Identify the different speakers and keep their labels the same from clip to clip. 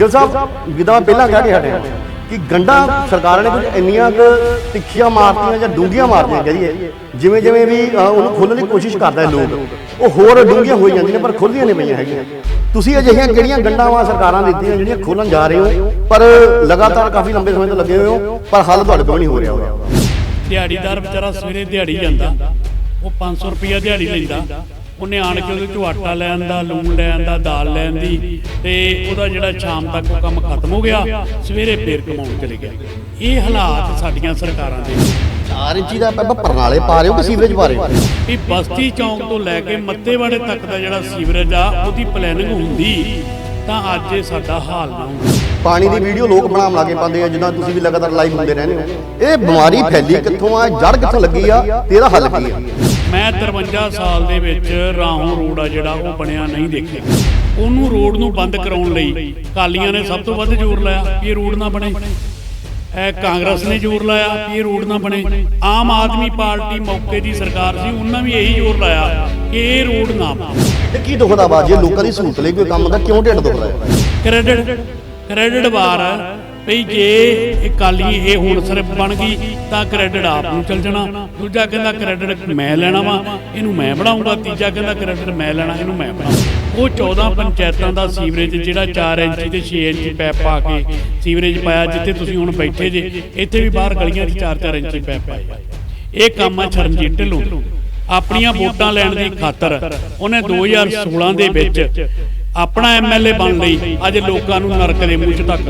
Speaker 1: ਗਿਲ ਸਾਹਿਬ ਜਿੱਦਾਂ ਪਹਿਲਾਂ ਕਹਿ ਕੇ ਹਟਿਆ ਕਿ ਗੰਡਾ ਸਰਕਾਰਾਂ ਨੇ ਕੁਝ ਇੰਨੀਆਂ ਕੁ ਤਿੱਖੀਆਂ ਮਾਰਤੀਆਂ ਜਾਂ ਡੂੰਘੀਆਂ ਮਾਰਤੀਆਂ ਕਹਦੀਏ ਜਿਵੇਂ ਜਿਵੇਂ ਵੀ ਉਹਨੂੰ ਖੋਲ੍ਹਣ ਦੀ ਕੋਸ਼ਿਸ਼ ਕਰਦਾ ਹੈ ਲੋਕ, ਉਹ ਹੋਰ ਡੂੰਘੀਆਂ ਹੋਈ ਜਾਂਦੀਆਂ ਨੇ, ਪਰ ਖੁੱਲ੍ਹਦੀਆਂ ਨਹੀਂ ਪਈਆਂ ਹੈਗੀਆਂ। ਤੁਸੀਂ ਅਜਿਹੀਆਂ ਕਿਹੜੀਆਂ ਗੰਡਾਵਾਂ ਸਰਕਾਰਾਂ ਨੇ ਦਿੱਤੀਆਂ ਜਿਹੜੀਆਂ ਖੋਲਣ ਜਾ ਰਹੇ ਹੋ, ਪਰ ਲਗਾਤਾਰ ਕਾਫੀ ਲੰਬੇ ਸਮੇਂ ਤੋਂ ਲੱਗੇ ਹੋਏ ਹੋ, ਪਰ ਹੱਲ ਤੁਹਾਡੇ ਤੋਂ ਨਹੀਂ ਹੋ ਰਿਹਾ ਹੋਇਆ
Speaker 2: ਦਿਹਾੜੀਦਾਰ ਵਿਚਾਰਾ ਸਵੇਰੇ ਦਿਹਾੜੀ ਜਾਂਦਾ, ਉਹ 500 ਰੁਪਿਆ ਦਿਹਾੜੀ ਲੈਂਦਾ। ਉਹਨੇ ਆਣ ਕੇ ਉਹਦੇ ਚੋਂ ਆਟਾ ਲੈਣ ਦਾ ਲੂਣ ਲੈਣ ਦਾ ਦਾਲ ਲੈਣ ਦੀ ਤੇ ਉਹਦਾ ਜਿਹੜਾ ਸ਼ਾਮ ਤੱਕ ਉਹ ਕੰਮ ਖਤਮ ਹੋ ਗਿਆ ਸਵੇਰੇ ਫੇਰ ਕਮਾਉਣ ਚਲੇ ਗਿਆ। ਇਹ ਹਾਲਾਤ ਸਾਡੀਆਂ ਸਰਕਾਰਾਂ ਦੇ ਨੇ।
Speaker 1: 4 ਇੰਚੀ ਦਾ ਪੈਪ ਪਰਨਾਲੇ ਪਾ ਰਹੇ ਹੋ ਕਿ ਸੀਵਰੇਜ ਪਾ ਰਹੇ ਹੋ?
Speaker 2: ਵੀ ਬਸਤੀ ਚੌਂਕ ਤੋਂ ਲੈ ਕੇ ਮੱਤੇਵਾੜੇ ਤੱਕ ਦਾ ਜਿਹੜਾ ਸੀਵਰੇਜ ਆ ਉਹਦੀ ਪਲੈਨਿੰਗ ਹੁੰਦੀ ਤਾਂ ਅੱਜ ਇਹ ਸਾਡਾ ਹਾਲ ਨਾ ਹੁੰਦਾ
Speaker 1: ਪਾਣੀ ਦੀ ਵੀਡੀਓ ਲੋਕ ਬਣਾਉਣ ਲੱਗੇ ਪਾਉਂਦੇ ਆ ਜਿੱਦਾਂ ਤੁਸੀਂ ਵੀ ਲਗਾਤਾਰ ਲਾਈਵ ਹੁੰਦੇ ਰਹਿੰਦੇ ਹੋ। ਇਹ ਬਿਮਾਰੀ ਫੈਲੀ ਕਿੱਥੋਂ ਆ? ਜੜ ਕਿੱਥੋਂ ਲੱਗੀ ਆ? ਤੇ ਇਹਦਾ ਹੱਲ ਕੀ ਆ?
Speaker 2: ਮੈਂ 53 ਸਾਲ ਦੇ ਵਿੱਚ ਰਾਹੋਂ ਰੋਡ ਆ ਜਿਹੜਾ ਉਹ ਬਣਿਆ ਨਹੀਂ ਦੇਖਿਆ। ਉਹਨੂੰ ਰੋਡ ਨੂੰ ਬੰਦ ਕਰਾਉਣ ਲਈ ਕਾਲੀਆਂ ਨੇ ਸਭ ਤੋਂ ਵੱਧ ਜ਼ੋਰ ਲਾਇਆ ਕਿ ਇਹ ਰੋਡ ਨਾ ਬਣੇ। ਇਹ ਕਾਂਗਰਸ ਨੇ ਜ਼ੋਰ ਲਾਇਆ ਕਿ ਇਹ ਰੋਡ ਨਾ ਬਣੇ। ਆਮ ਆਦਮੀ ਪਾਰਟੀ ਮੌਕੇ ਦੀ ਸਰਕਾਰ ਸੀ ਉਹਨਾਂ ਵੀ ਇਹੀ ਜ਼ੋਰ ਲਾਇਆ ਕਿ ਇਹ ਰੋਡ ਨਾ ਬਣੇ।
Speaker 1: ਤੇ ਕੀ ਦੁਖਦਾ ਵਾ? ਜੇ ਲੋਕਾਂ ਦੀ ਸਹੂਲਤ ਲਈ ਕੋਈ ਕੰਮ ਦਾ ਕਿਉਂ ਢਿੱਡ ਦੁਖਦਾ ਹੈ?
Speaker 2: ਕ੍ਰੈਡਿਟ ਕ੍ਰੈਡਿਟ ਵਾਰ ਭਈ ਜੇ ਅਕਾਲੀ ਇਹ ਹੁਣ ਸਿਰਫ ਬਣ ਗਈ, ਤਾਂ ਕ੍ਰੈਡਿਟ ਆਪ ਨੂੰ ਚਲ ਜਾਣਾ। ਦੂਜਾ ਕਹਿੰਦਾ ਕ੍ਰੈਡਿਟ ਮੈਂ ਲੈਣਾ ਵਾ, ਇਹਨੂੰ ਮੈਂ ਬਣਾਉਂਗਾ। ਤੀਜਾ ਕਹਿੰਦਾ ਕ੍ਰੈਡਿਟ ਮੈਂ ਲੈਣਾ, ਇਹਨੂੰ ਮੈਂ ਬਣਾਉਂਗਾ। ਉਹ 14 ਪੰਚਾਇਤਾਂ ਦਾ ਸੀਵਰੇਜ ਜਿਹੜਾ 4 ਇੰਚੀ ਤੇ 6 ਇੰਚੀ ਪੈਪ ਪਾ ਕੇ ਸੀਵਰੇਜ ਪਾਇਆ, ਜਿੱਥੇ ਤੁਸੀਂ ਹੁਣ ਬੈਠੇ ਜੇ, ਇੱਥੇ ਵੀ ਬਾਹਰ ਗਲੀਆਂ 'ਚ 4-4 ਇੰਚੀ ਪੈਪ ਪਾਏ ਆ। ਇਹ ਕੰਮ ਆ ਚਰਨਜੀਤ ਢਿੱਲੋਂ। ਆਪਣੀਆਂ ਵੋਟਾਂ ਲੈਣ ਦੀ ਖਾਤਰ, ਉਹਨੇ 2016 ਦੇ ਵਿੱਚ ਆਪਣਾ ਐਮਐਲਏ ਬਣ ਲਈ ਅੱਜ ਲੋਕਾਂ ਨੂੰ ਨਰਕ ਦੇ ਮੂੰਹ 'ਚ ਧੱਕ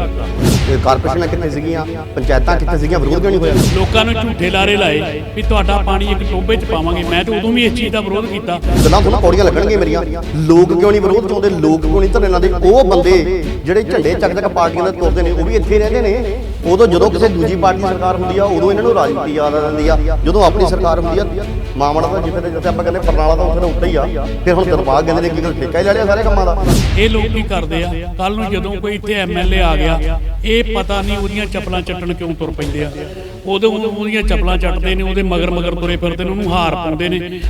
Speaker 1: ਕਾਰਪੋਰੇਸ਼ਨਾਂ ਕਿੱਥੇ ਸੀਗੀਆਂ? ਪੰਚਾਇਤਾਂ ਕਿੱਥੇ ਸੀਗੀਆਂ? ਵਿਰੋਧ ਕਿਉਂ ਨਹੀਂ ਹੋਇਆ?
Speaker 2: ਲੋਕਾਂ ਨੂੰ ਝੂਠੇ ਲਾਰੇ ਲਾਏ ਵੀ ਤੁਹਾਡਾ ਪਾਣੀ ਇੱਕ ਟੋਬੇ 'ਚ ਪਾਵਾਂਗੇ। ਮੈਂ ਤਾਂ ਉਦੋਂ ਵੀ ਇਸ ਚੀਜ਼ ਦਾ ਵਿਰੋਧ ਕੀਤਾ।
Speaker 1: ਗੱਲਾਂ ਤੁਹਾਨੂੰ ਪੌੜੀਆਂ ਲੱਗਣਗੀਆਂ ਮੇਰੀਆਂ। ਲੋਕ ਕਿਉਂ ਨਹੀਂ ਵਿਰੋਧ ਚਾਹੁੰਦੇ? ਲੋਕ ਕਿਉਂ ਨਹੀਂ ਧਰਨੇ ਲਾਉਂਦੇ? ਉਹ ਬੰਦੇ ਜਿਹੜੇ ਝੰਡੇ ਚੱਕ ਚੱਕ ਪਾਰਟੀਆਂ ਦੇ ਤੁਰਦੇ ਨੇ ਉਹ ਵੀ ਇੱਥੇ ਰਹਿੰਦੇ ਨੇ। ਉਦੋਂ ਜਦੋਂ ਕਿਸੇ ਦੂਜੀ ਪਾਰਟੀ ਸਰਕਾਰ ਹੁੰਦੀ ਆ, ਉਦੋਂ ਇਹਨਾਂ ਨੂੰ ਰਾਜਨੀਤੀ ਯਾਦ ਆ ਜਾਂਦੀ ਆ। ਜਦੋਂ ਆਪਣੀ ਸਰਕਾਰ ਹੁੰਦੀ ਆ, ਮਾਮਲਾ ਤਾਂ ਜਿੱਥੇ ਜਿੱਥੇ ਆਪਾਂ ਕਹਿੰਦੇ ਪਰਨਾਲਾ ਤਾਂ ਉੱਥੇ ਉੱਤੇ ਹੀ ਆ। ਫਿਰ ਹੁਣ ਦਰਬਾਰ ਕਹਿੰਦੇ ਨੇ ਕੀ ਗੱਲ ਠੇਕਾ ਹੀ ਲੈ ਲਿਆ ਸਾਰੇ ਕੰਮਾਂ ਦਾ।
Speaker 2: ਇਹ ਲੋਕ ਕੀ ਕਰਦੇ ਆ? ਕੱਲ ਨੂੰ ਜਦੋਂ ਕੋਈ ਇੱਥੇ ਐਮਐਲਏ ਆ ਗਿਆ, ਇਹ ਪਤਾ ਨਹੀਂ ਉਹਦੀਆਂ ਚੱਪਲਾਂ ਚੱਟਣ ਕਿਉਂ ਤੁਰ ਪੈਂਦੇ ਆ। ਉਦੋਂ ਉਦੋਂ ਉਹਦੀਆਂ ਚੱਪਲਾਂ ਚੱਟਦੇ ਨੇ, ਉਹਦੇ ਮਗਰ ਮਗਰ ਤੁਰੇ ਫਿਰਦੇ ਨੇ, ਉਹਨੂੰ ਹਾਰ ਪਾਉਂਦੇ ਨੇ।